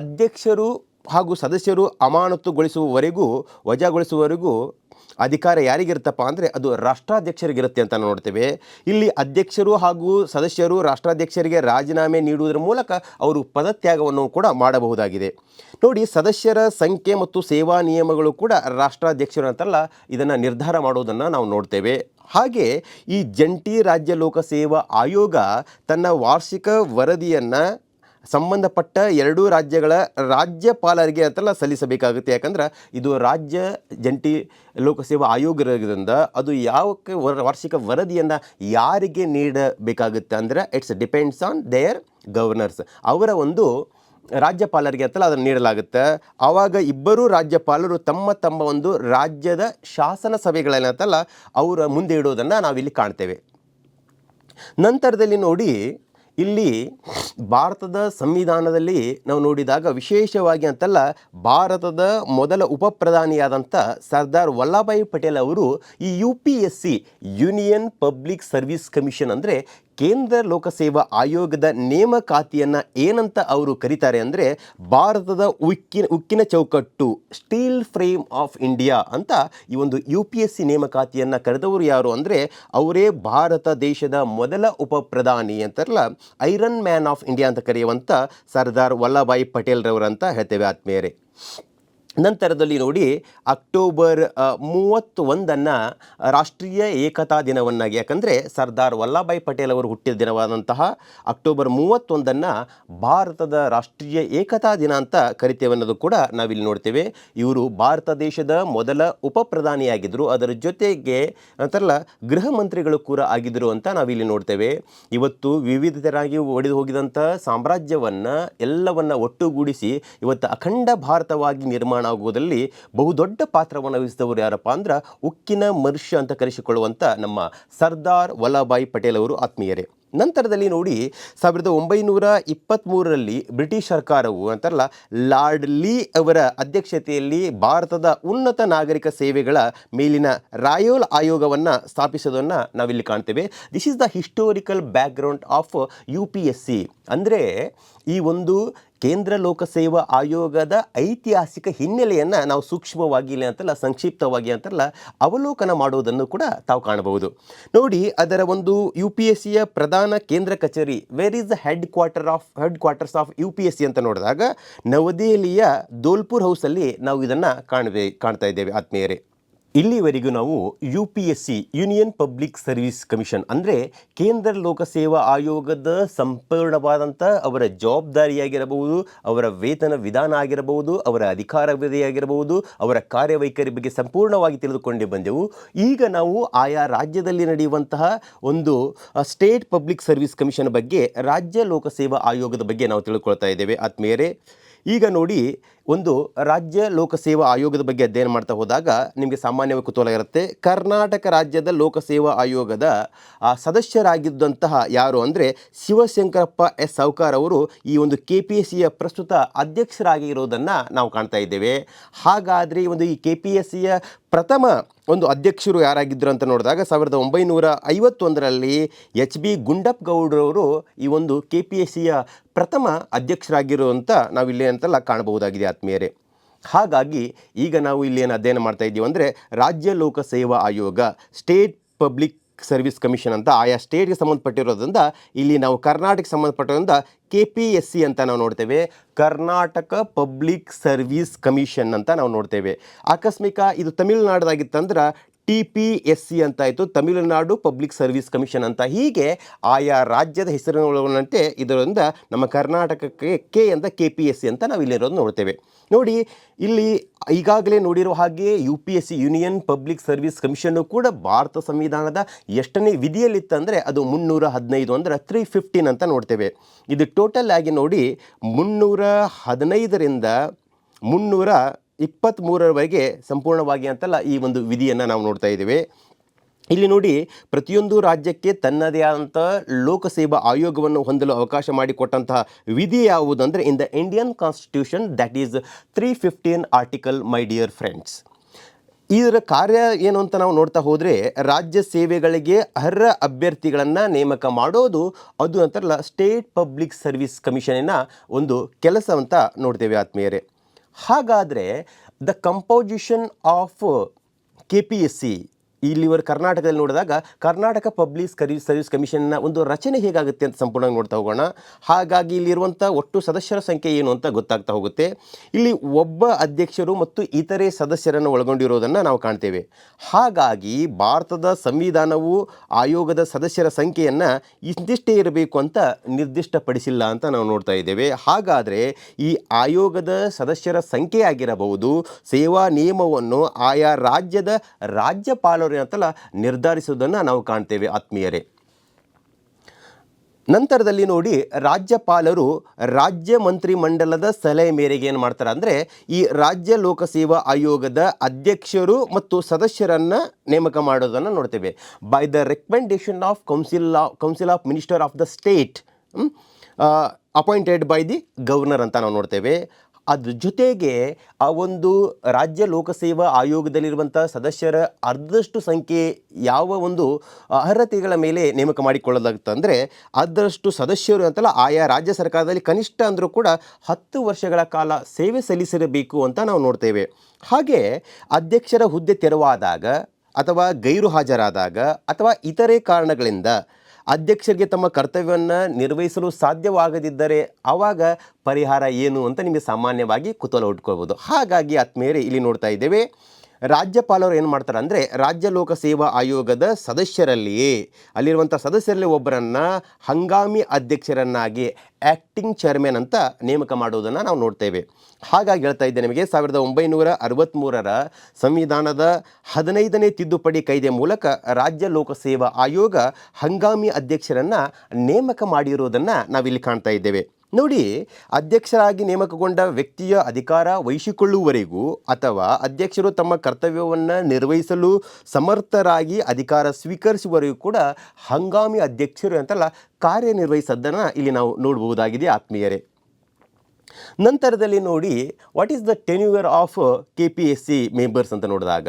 ಅಧ್ಯಕ್ಷರು ಹಾಗೂ ಸದಸ್ಯರು ಅಮಾನತುಗೊಳಿಸುವವರೆಗೂ, ವಜಾಗೊಳಿಸುವವರೆಗೂ ಅಧಿಕಾರ ಯಾರಿಗಿರುತ್ತಪ್ಪ ಅಂದರೆ ಅದು ರಾಷ್ಟ್ರಾಧ್ಯಕ್ಷರಿಗಿರುತ್ತೆ ಅಂತ ನೋಡ್ತೇವೆ. ಇಲ್ಲಿ ಅಧ್ಯಕ್ಷರು ಹಾಗೂ ಸದಸ್ಯರು ರಾಷ್ಟ್ರಾಧ್ಯಕ್ಷರಿಗೆ ರಾಜೀನಾಮೆ ನೀಡುವುದರ ಮೂಲಕ ಅವರು ಪದತ್ಯಾಗವನ್ನು ಕೂಡ ಮಾಡಬಹುದಾಗಿದೆ. ನೋಡಿ, ಸದಸ್ಯರ ಸಂಖ್ಯೆ ಮತ್ತು ಸೇವಾ ನಿಯಮಗಳು ಕೂಡ ರಾಷ್ಟ್ರಾಧ್ಯಕ್ಷರು ಅಂತಲ್ಲ, ಇದನ್ನು ನಿರ್ಧಾರ ಮಾಡೋದನ್ನು ನಾವು ನೋಡ್ತೇವೆ. ಹಾಗೆ ಈ ಜಂಟಿ ರಾಜ್ಯ ಲೋಕಸೇವಾ ಆಯೋಗ ತನ್ನ ವಾರ್ಷಿಕ ವರದಿಯನ್ನು ಸಂಬಂಧಪಟ್ಟ ಎರಡೂ ರಾಜ್ಯಗಳ ರಾಜ್ಯಪಾಲರಿಗೆ ಅಂತೆಲ್ಲ ಸಲ್ಲಿಸಬೇಕಾಗುತ್ತೆ. ಯಾಕಂದ್ರೆ ಇದು ರಾಜ್ಯ ಜಂಟಿ ಲೋಕಸೇವಾ ಆಯೋಗದಿಂದ ಅದು ಯಾವಕ್ಕೆ ವರ, ವಾರ್ಷಿಕ ವರದಿಯನ್ನು ಯಾರಿಗೆ ನೀಡಬೇಕಾಗುತ್ತೆ ಅಂದರೆ it's depends on their governors. ಅವರ ಒಂದು ರಾಜ್ಯಪಾಲರಿಗೆ ಅಂತಲ್ಲ ಅದನ್ನು ನೀಡಲಾಗುತ್ತೆ. ಆವಾಗ ಇಬ್ಬರೂ ರಾಜ್ಯಪಾಲರು ತಮ್ಮ ತಮ್ಮ ಒಂದು ರಾಜ್ಯದ ಶಾಸನ ಸಭೆಗಳೇನಂತಲ್ಲ ಅವರ ಮುಂದೆ ಇಡೋದನ್ನು ನಾವಿಲ್ಲಿ ಕಾಣ್ತೇವೆ. ನಂತರದಲ್ಲಿ ನೋಡಿ ಇಲ್ಲಿ ಭಾರತದ ಸಂವಿಧಾನದಲ್ಲಿ ನಾವು ನೋಡಿದಾಗ ವಿಶೇಷವಾಗಿ ಅಂತಲ್ಲ ಭಾರತದ ಮೊದಲ ಉಪ ಪ್ರಧಾನಿಯಾದಂಥ ಸರ್ದಾರ್ ವಲ್ಲಭಾಯಿ ಪಟೇಲ್ ಅವರು ಈ U P S C union public service commission ಅಂದರೆ ಕೇಂದ್ರ ಲೋಕಸೇವಾ ಆಯೋಗದ ನೇಮಕಾತಿಯನ್ನು ಏನಂತ ಅವರು ಕರೀತಾರೆ ಅಂದರೆ ಭಾರತದ ಉಕ್ಕಿನ ಉಕ್ಕಿನ ಚೌಕಟ್ಟು, ಸ್ಟೀಲ್ ಫ್ರೇಮ್ ಆಫ್ ಇಂಡಿಯಾ ಅಂತ ಈ ಒಂದು ಯು ಪಿ ಎಸ್ ಸಿ ನೇಮಕಾತಿಯನ್ನು ಕರೆದವರು ಯಾರು ಅಂದರೆ ಅವರೇ ಭಾರತ ದೇಶದ ಮೊದಲ ಉಪ ಪ್ರಧಾನಿ ಅಂತಾರಲ್ಲ, ಐರನ್ ಮ್ಯಾನ್ ಆಫ್ ಇಂಡಿಯಾ ಅಂತ ಕರೆಯುವಂಥ ಸರ್ದಾರ್ ವಲ್ಲಭಾಯಿ ಪಟೇಲ್ರವರಂತ ಹೇಳ್ತೇವೆ ಆತ್ಮೀಯರೇ. ನಂತರದಲ್ಲಿ ನೋಡಿ ಅಕ್ಟೋಬರ್ ಮೂವತ್ತೊಂದನ್ನು ರಾಷ್ಟ್ರೀಯ ಏಕತಾ ದಿನವನ್ನಾಗಿ. ಯಾಕಂದರೆ ಸರ್ದಾರ್ ವಲ್ಲಭಾಯ್ ಪಟೇಲ್ ಅವರು ಹುಟ್ಟಿದ ದಿನವಾದಂತಹ ಅಕ್ಟೋಬರ್ ಮೂವತ್ತೊಂದನ್ನು ಭಾರತದ ರಾಷ್ಟ್ರೀಯ ಏಕತಾ ದಿನ ಅಂತ ಕರಿತೇವೆ ಅನ್ನೋದು ಕೂಡ ನಾವಿಲ್ಲಿ ನೋಡ್ತೇವೆ. ಇವರು ಭಾರತ ದೇಶದ ಮೊದಲ ಉಪ ಪ್ರಧಾನಿಯಾಗಿದ್ದರು ಅದರ ಜೊತೆಗೆ ಅಂತಾರಲ್ಲ, ಗೃಹ ಮಂತ್ರಿಗಳು ಕೂಡ ಆಗಿದ್ದರು ಅಂತ ನಾವಿಲ್ಲಿ ನೋಡ್ತೇವೆ. ಇವತ್ತು ವಿವಿಧರಾಗಿ ಒಡೆದು ಹೋಗಿದಂಥ ಸಾಮ್ರಾಜ್ಯವನ್ನು ಎಲ್ಲವನ್ನು ಒಟ್ಟುಗೂಡಿಸಿ ಇವತ್ತು ಅಖಂಡ ಭಾರತವಾಗಿ ನಿರ್ಮಾಣ ಆಗುವುದರಲ್ಲಿ ಬಹುದೊಡ್ಡ ಪಾತ್ರವನ್ನು ವಹಿಸಿದವರು ಯಾರಪ್ಪ ಅಂದ್ರೆ ಉಕ್ಕಿನ ಮನುಷ್ಯ ಅಂತ ಕರೆಸಿಕೊಳ್ಳುವಂಥ ನಮ್ಮ ಸರ್ದಾರ್ ವಲ್ಲಭಾಯಿ ಪಟೇಲ್ ಅವರು ಆತ್ಮೀಯರೇ. ನಂತರದಲ್ಲಿ ನೋಡಿ ಸಾವಿರದ ಒಂಬೈನೂರ ಇಪ್ಪತ್ತ್ಮೂರರಲ್ಲಿ ಬ್ರಿಟಿಷ್ ಸರ್ಕಾರವು ಅಂತಾರಲ್ಲ, ಲಾರ್ಡ್ ಲೀ ಅವರ ಅಧ್ಯಕ್ಷತೆಯಲ್ಲಿ ಭಾರತದ ಉನ್ನತ ನಾಗರಿಕ ಸೇವೆಗಳ ಮೇಲಿನ ರಾಯೋಲ್ ಆಯೋಗವನ್ನು ಸ್ಥಾಪಿಸೋದನ್ನು ನಾವಿಲ್ಲಿ ಕಾಣ್ತೇವೆ. This is the historical background of U P S C ಅಂದರೆ ಈ ಒಂದು ಕೇಂದ್ರ ಲೋಕಸೇವಾ ಆಯೋಗದ ಐತಿಹಾಸಿಕ ಹಿನ್ನೆಲೆಯನ್ನು ನಾವು ಸೂಕ್ಷ್ಮವಾಗಿ ಇಲ್ಲ ಅಂತಲ್ಲ, ಸಂಕ್ಷಿಪ್ತವಾಗಿ ಅಂತಲ್ಲ ಅವಲೋಕನ ಮಾಡುವುದನ್ನು ಕೂಡ ತಾವು ಕಾಣಬಹುದು. ನೋಡಿ, ಅದರ ಒಂದು ಯು ಪಿ ಎಸ್ ಸಿಯ ಪ್ರಧಾನ ಕೇಂದ್ರ ಕಚೇರಿ where is the headquarter of headquarters of U P S C ಅಂತ ನೋಡಿದಾಗ, ನವದೆಹಲಿಯ ದೋಲ್ಪುರ್ ಹೌಸಲ್ಲಿ ನಾವು ಇದನ್ನು ಕಾಣಬೇ ಕಾಣ್ತಾ ಇದ್ದೇವೆ ಆತ್ಮೀಯರೇ. ಇಲ್ಲಿವರೆಗೂ ನಾವು U P S C union public service commission, ಅಂದರೆ ಕೇಂದ್ರ ಲೋಕಸೇವಾ ಆಯೋಗದ ಸಂಪೂರ್ಣವಾದಂಥ ಅವರ ಜವಾಬ್ದಾರಿಯಾಗಿರಬಹುದು, ಅವರ ವೇತನ ವಿಧಾನ ಆಗಿರಬಹುದು, ಅವರ ಅಧಿಕಾರವಿದೆಯಾಗಿರಬಹುದು ಅವರ ಕಾರ್ಯವೈಖರಿ ಬಗ್ಗೆ ಸಂಪೂರ್ಣವಾಗಿ ತಿಳಿದುಕೊಂಡೇ ಬಂದೆವು. ಈಗ ನಾವು ಆಯಾ ರಾಜ್ಯದಲ್ಲಿ ನಡೆಯುವಂತಹ ಒಂದು ಸ್ಟೇಟ್ ಪಬ್ಲಿಕ್ ಸರ್ವಿಸ್ ಕಮಿಷನ್ ಬಗ್ಗೆ, ರಾಜ್ಯ ಲೋಕಸೇವಾ ಆಯೋಗದ ಬಗ್ಗೆ ನಾವು ತಿಳ್ಕೊಳ್ತಾ ಇದ್ದೇವೆ. ಆತ್ಮೀಯರೇ, ಈಗ ನೋಡಿ ಒಂದು ರಾಜ್ಯ ಲೋಕಸೇವಾ ಆಯೋಗದ ಬಗ್ಗೆ ಅಧ್ಯಯನ ಮಾಡ್ತಾ ಹೋದಾಗ ನಿಮಗೆ ಸಾಮಾನ್ಯವಾಗಿ ಕುತೂಹಲ ಇರುತ್ತೆ. ಕರ್ನಾಟಕ ರಾಜ್ಯದ ಲೋಕಸೇವಾ ಆಯೋಗದ ಆ, ಸದಸ್ಯರಾಗಿದ್ದಂತಹ ಯಾರು ಅಂದರೆ ಶಿವಶಂಕರಪ್ಪ ಎಸ್. ಸೌಕಾರ್ ಅವರು ಈ ಒಂದು ಕೆ ಪಿ ಎಸ್ ಸಿಯ ಪ್ರಸ್ತುತ ಅಧ್ಯಕ್ಷರಾಗಿರೋದನ್ನು ನಾವು ಕಾಣ್ತಾ ಇದ್ದೇವೆ. ಹಾಗಾದರೆ ಈ ಒಂದು ಈ ಕೆ ಪಿ ಎಸ್ ಸಿಯ ಪ್ರಥಮ ಒಂದು ಅಧ್ಯಕ್ಷರು ಯಾರಾಗಿದ್ದರು ಅಂತ ನೋಡಿದಾಗ ಸಾವಿರದ ಒಂಬೈನೂರ ಐವತ್ತೊಂದರಲ್ಲಿ ಎಚ್. ಬಿ. ಗುಂಡಪ್ಪ ಗೌಡ್ರವರು ಈ ಒಂದು ಕೆ ಪಿ ಎಸ್ ಸಿಯ ಪ್ರಥಮ ಅಧ್ಯಕ್ಷರಾಗಿರುವಂಥ ನಾವಿಲ್ಲಿ ಅಂತೆಲ್ಲ ಕಾಣಬಹುದಾಗಿದೆ. ಆತ್ಮೀಯರೇ. ಹಾಗಾಗಿ ಈಗ ನಾವು ಇಲ್ಲಿ ಏನು ಅಧ್ಯಯನ ಮಾಡ್ತಾ ಇದ್ದೀವಿ ಅಂದರೆ ರಾಜ್ಯ ಲೋಕ ಸೇವಾ ಆಯೋಗ, ಸ್ಟೇಟ್ ಪಬ್ಲಿಕ್ ಸರ್ವಿಸ್ ಕಮಿಷನ್ ಅಂತ ಆಯಾ ಸ್ಟೇಟ್ಗೆ ಸಂಬಂಧಪಟ್ಟಿರೋದ್ರಿಂದ ಇಲ್ಲಿ ನಾವು ಕರ್ನಾಟಕಕ್ಕೆ ಸಂಬಂಧಪಟ್ಟಿರೋದ್ರಿಂದ ಕೆ ಪಿ ಎಸ್ ಸಿ ಅಂತ ನಾವು ನೋಡ್ತೇವೆ, ಕರ್ನಾಟಕ ಪಬ್ಲಿಕ್ ಸರ್ವಿಸ್ ಕಮಿಷನ್ ಅಂತ ನಾವು ನೋಡ್ತೇವೆ. ಆಕಸ್ಮಿಕ ಇದು ತಮಿಳುನಾಡದಾಗಿತ್ತಂದ್ರೆ ಟಿ ಪಿ ಎಸ್ ಸಿ ಅಂತ ಆಯಿತು ತಮಿಳುನಾಡು ಪಬ್ಲಿಕ್ ಸರ್ವಿಸ್ ಕಮಿಷನ್ ಅಂತ. ಹೀಗೆ ಆಯಾ ರಾಜ್ಯದ ಹೆಸರಿನೊಳಗೊಂಡಂತೆ ಇದರಿಂದ ನಮ್ಮ ಕರ್ನಾಟಕಕ್ಕೆ ಕೆ ಅಂತ ಕೆ ಪಿ ಎಸ್ ಸಿ ಅಂತ ನಾವು ಇಲ್ಲಿರೋದು ನೋಡ್ತೇವೆ. ನೋಡಿ, ಇಲ್ಲಿ ಈಗಾಗಲೇ ನೋಡಿರೋ ಹಾಗೆ U P S C union public service commission ಕೂಡ ಭಾರತ ಸಂವಿಧಾನದ ಎಷ್ಟನೇ ವಿಧಿಯಲ್ಲಿತ್ತಂದರೆ ಅದು ಮುನ್ನೂರ ಹದಿನೈದು ಅಂದರೆ ತ್ರೀ ಫಿಫ್ಟೀನ್ ಅಂತ ನೋಡ್ತೇವೆ. ಇದು ಟೋಟಲ್ ಆಗಿ ನೋಡಿ ಮುನ್ನೂರ ಹದಿನೈದರಿಂದ ಮುನ್ನೂರ ಇಪ್ಪತ್ತ್ಮೂರರವರೆಗೆ ಸಂಪೂರ್ಣವಾಗಿ ಅಂತಲ್ಲ ಈ ಒಂದು ವಿಧಿಯನ್ನು ನಾವು ನೋಡ್ತಾ ಇದ್ದೇವೆ. ಇಲ್ಲಿ ನೋಡಿ, ಪ್ರತಿಯೊಂದು ರಾಜ್ಯಕ್ಕೆ ತನ್ನದೇ ಆದಂಥ ಲೋಕಸೇವಾ ಆಯೋಗವನ್ನು ಹೊಂದಲು ಅವಕಾಶ ಮಾಡಿಕೊಟ್ಟಂತಹ ವಿಧಿ ಯಾವುದಂದರೆ in the Indian constitution that is three fifteen article my dear friends ಇದರ ಕಾರ್ಯ ಏನು ಅಂತ ನಾವು ನೋಡ್ತಾ ಹೋದರೆ, ರಾಜ್ಯ ಸೇವೆಗಳಿಗೆ ಅರ್ಹ ಅಭ್ಯರ್ಥಿಗಳನ್ನು ನೇಮಕ ಮಾಡೋದು, ಅದು ಅಂತಾರಲ್ಲ ಸ್ಟೇಟ್ ಪಬ್ಲಿಕ್ ಸರ್ವಿಸ್ ಕಮಿಷನಿನ ಒಂದು ಕೆಲಸ ಅಂತ ನೋಡ್ತೇವೆ ಆತ್ಮೀಯರೇ. ಹಾಗಾದರೆ the composition of K P S C ಇಲ್ಲಿವರೆ ಕರ್ನಾಟಕದಲ್ಲಿ ನೋಡಿದಾಗ ಕರ್ನಾಟಕ ಪಬ್ಲಿಕ್ ಸರ್ವಿಸ್ ಸರ್ವಿಸ್ ಕಮಿಷನ್ನ ಒಂದು ರಚನೆ ಹೇಗಾಗುತ್ತೆ ಅಂತ ಸಂಪೂರ್ಣವಾಗಿ ನೋಡ್ತಾ ಹೋಗೋಣ. ಹಾಗಾಗಿ ಇಲ್ಲಿರುವಂಥ ಒಟ್ಟು ಸದಸ್ಯರ ಸಂಖ್ಯೆ ಏನು ಅಂತ ಗೊತ್ತಾಗ್ತಾ ಹೋಗುತ್ತೆ. ಇಲ್ಲಿ ಒಬ್ಬ ಅಧ್ಯಕ್ಷರು ಮತ್ತು ಇತರೆ ಸದಸ್ಯರನ್ನು ಒಳಗೊಂಡಿರೋದನ್ನು ನಾವು ಕಾಣ್ತೇವೆ. ಹಾಗಾಗಿ ಭಾರತದ ಸಂವಿಧಾನವು ಆಯೋಗದ ಸದಸ್ಯರ ಸಂಖ್ಯೆಯನ್ನು ಇಂತಿಷ್ಟೇ ಇರಬೇಕು ಅಂತ ನಿರ್ದಿಷ್ಟಪಡಿಸಿಲ್ಲ ಅಂತ ನಾವು ನೋಡ್ತಾ ಇದ್ದೇವೆ. ಹಾಗಾದರೆ ಈ ಆಯೋಗದ ಸದಸ್ಯರ ಸಂಖ್ಯೆ ಆಗಿರಬಹುದು, ಸೇವಾ ನಿಯಮವನ್ನು ಆಯಾ ರಾಜ್ಯದ ರಾಜ್ಯಪಾಲರು ಅಂತಲ್ಲ, ನಿರ್ಧರಿಸುವುದನ್ನು ನಾವು ಕಾಣ್ತೇವೆ ಆತ್ಮೀಯರೇ. ನಂತರದಲ್ಲಿ ನೋಡಿ, ರಾಜ್ಯಪಾಲರು ರಾಜ್ಯ ಮಂತ್ರಿಮಂಡಲದ ಸಲಹೆ ಮೇರೆಗೆ ಏನು ಮಾಡ್ತಾರೆ ಅಂದರೆ, ಈ ರಾಜ್ಯ ಲೋಕಸೇವಾ ಆಯೋಗದ ಅಧ್ಯಕ್ಷರು ಮತ್ತು ಸದಸ್ಯರನ್ನು ನೇಮಕ ಮಾಡೋದನ್ನು ನೋಡ್ತೇವೆ. By the recommendation of council council of minister of the state appointed by the governor ಅಂತ ನಾವು ನೋಡ್ತೇವೆ. ಅದ್ರ ಜೊತೆಗೆ ಆ ಒಂದು ರಾಜ್ಯ ಲೋಕಸೇವಾ ಆಯೋಗದಲ್ಲಿರುವಂಥ ಸದಸ್ಯರ ಅರ್ಧದಷ್ಟು ಸಂಖ್ಯೆ ಯಾವ ಒಂದು ಅರ್ಹತೆಗಳ ಮೇಲೆ ನೇಮಕ ಮಾಡಿಕೊಳ್ಳಲಾಗುತ್ತೆ ಅಂದರೆ ಅದರಷ್ಟು ಸದಸ್ಯರು ಅಂತಲ್ಲ ಆಯಾ ರಾಜ್ಯ ಸರ್ಕಾರದಲ್ಲಿ ಕನಿಷ್ಠ ಅಂದರೂ ಕೂಡ ಹತ್ತು ವರ್ಷಗಳ ಕಾಲ ಸೇವೆ ಸಲ್ಲಿಸಿರಬೇಕು ಅಂತ ನಾವು ನೋಡ್ತೇವೆ. ಹಾಗೆ ಅಧ್ಯಕ್ಷರ ಹುದ್ದೆ ತೆರವಾದಾಗ ಅಥವಾ ಗೈರು ಹಾಜರಾದಾಗ ಅಥವಾ ಇತರೆ ಕಾರಣಗಳಿಂದ ಅಧ್ಯಕ್ಷರಿಗೆ ತಮ್ಮ ಕರ್ತವ್ಯವನ್ನು ನಿರ್ವಹಿಸಲು ಸಾಧ್ಯವಾಗದಿದ್ದರೆ ಆವಾಗ ಪರಿಹಾರ ಏನು ಅಂತ ನಿಮಗೆ ಸಾಮಾನ್ಯವಾಗಿ ಕುತೂಹಲ ಉಟ್ಕೊಳ್ಬೋದು ಹಾಗಾಗಿ ಆತ್ಮೀಯರೇ, ಇಲ್ಲಿ ನೋಡ್ತಾ ಇದ್ದೇವೆ. ರಾಜ್ಯಪಾಲರು ಏನು ಮಾಡ್ತಾರೆ ಅಂದರೆ ರಾಜ್ಯ ಲೋಕ ಸೇವಾ ಆಯೋಗದ ಸದಸ್ಯರಲ್ಲಿಯೇ ಅಲ್ಲಿರುವಂಥ ಸದಸ್ಯರಲ್ಲಿ ಒಬ್ಬರನ್ನು ಹಂಗಾಮಿ ಅಧ್ಯಕ್ಷರನ್ನಾಗಿ ಆ್ಯಕ್ಟಿಂಗ್ ಚೇರ್ಮನ್ ಅಂತ ನೇಮಕ ಮಾಡುವುದನ್ನು ನಾವು ನೋಡ್ತೇವೆ. ಹಾಗಾಗಿ ಹೇಳ್ತಾ ಇದ್ದೆ ನಿಮಗೆ, ಸಾವಿರದ ಒಂಬೈನೂರ ಅರವತ್ತ್ಮೂರರ ಸಂವಿಧಾನದ ಹದಿನೈದನೇ ತಿದ್ದುಪಡಿ ಕಾಯ್ದೆ ಮೂಲಕ ರಾಜ್ಯ ಲೋಕಸೇವಾ ಆಯೋಗ ಹಂಗಾಮಿ ಅಧ್ಯಕ್ಷರನ್ನು ನೇಮಕ ಮಾಡಿರುವುದನ್ನು ನಾವಿಲ್ಲಿ ಕಾಣ್ತಾ ಇದ್ದೇವೆ. ನೋಡಿ, ಅಧ್ಯಕ್ಷರಾಗಿ ನೇಮಕಗೊಂಡ ವ್ಯಕ್ತಿಯ ಅಧಿಕಾರ ವಹಿಸಿಕೊಳ್ಳುವವರೆಗೂ ಅಥವಾ ಅಧ್ಯಕ್ಷರು ತಮ್ಮ ಕರ್ತವ್ಯವನ್ನು ನಿರ್ವಹಿಸಲು ಸಮರ್ಥರಾಗಿ ಅಧಿಕಾರ ಸ್ವೀಕರಿಸುವವರೆಗೂ ಕೂಡ ಹಂಗಾಮಿ ಅಧ್ಯಕ್ಷರು ಅಂತಲ್ಲ ಕಾರ್ಯನಿರ್ವಹಿಸೋದನ್ನು ಇಲ್ಲಿ ನಾವು ನೋಡಬಹುದಾಗಿದೆ, ಆತ್ಮೀಯರೇ. ನಂತರದಲ್ಲಿ ನೋಡಿ what is the tenure of K P S C members ಅಂತ ನೋಡಿದಾಗ,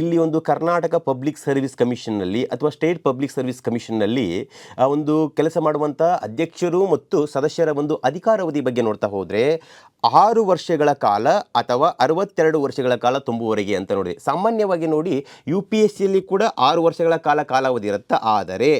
ಇಲ್ಲಿ ಒಂದು ಕರ್ನಾಟಕ ಪಬ್ಲಿಕ್ ಸರ್ವಿಸ್ ಕಮಿಷನ್ನಲ್ಲಿ ಅಥವಾ ಸ್ಟೇಟ್ ಪಬ್ಲಿಕ್ ಸರ್ವಿಸ್ ಕಮಿಷನ್ನಲ್ಲಿ ಆ, ಒಂದು ಕೆಲಸ ಮಾಡುವಂಥ ಅಧ್ಯಕ್ಷರು ಮತ್ತು ಸದಸ್ಯರ ಒಂದು ಅಧಿಕಾರಾವಧಿ ಬಗ್ಗೆ ನೋಡ್ತಾ ಹೋದರೆ, ಆರು ವರ್ಷಗಳ ಕಾಲ ಅಥವಾ ಅರವತ್ತೆರಡು ವರ್ಷಗಳ ಕಾಲ ತುಂಬುವವರೆಗೆ ಅಂತ ನೋಡಿ. ಸಾಮಾನ್ಯವಾಗಿ ನೋಡಿ ಯು ಪಿ ಎಸ್ ಸಿಯಲ್ಲಿ ಕೂಡ ಆರು ವರ್ಷಗಳ ಕಾಲ ಕಾಲಾವಧಿ ಇರುತ್ತೆ, ಆದರೆ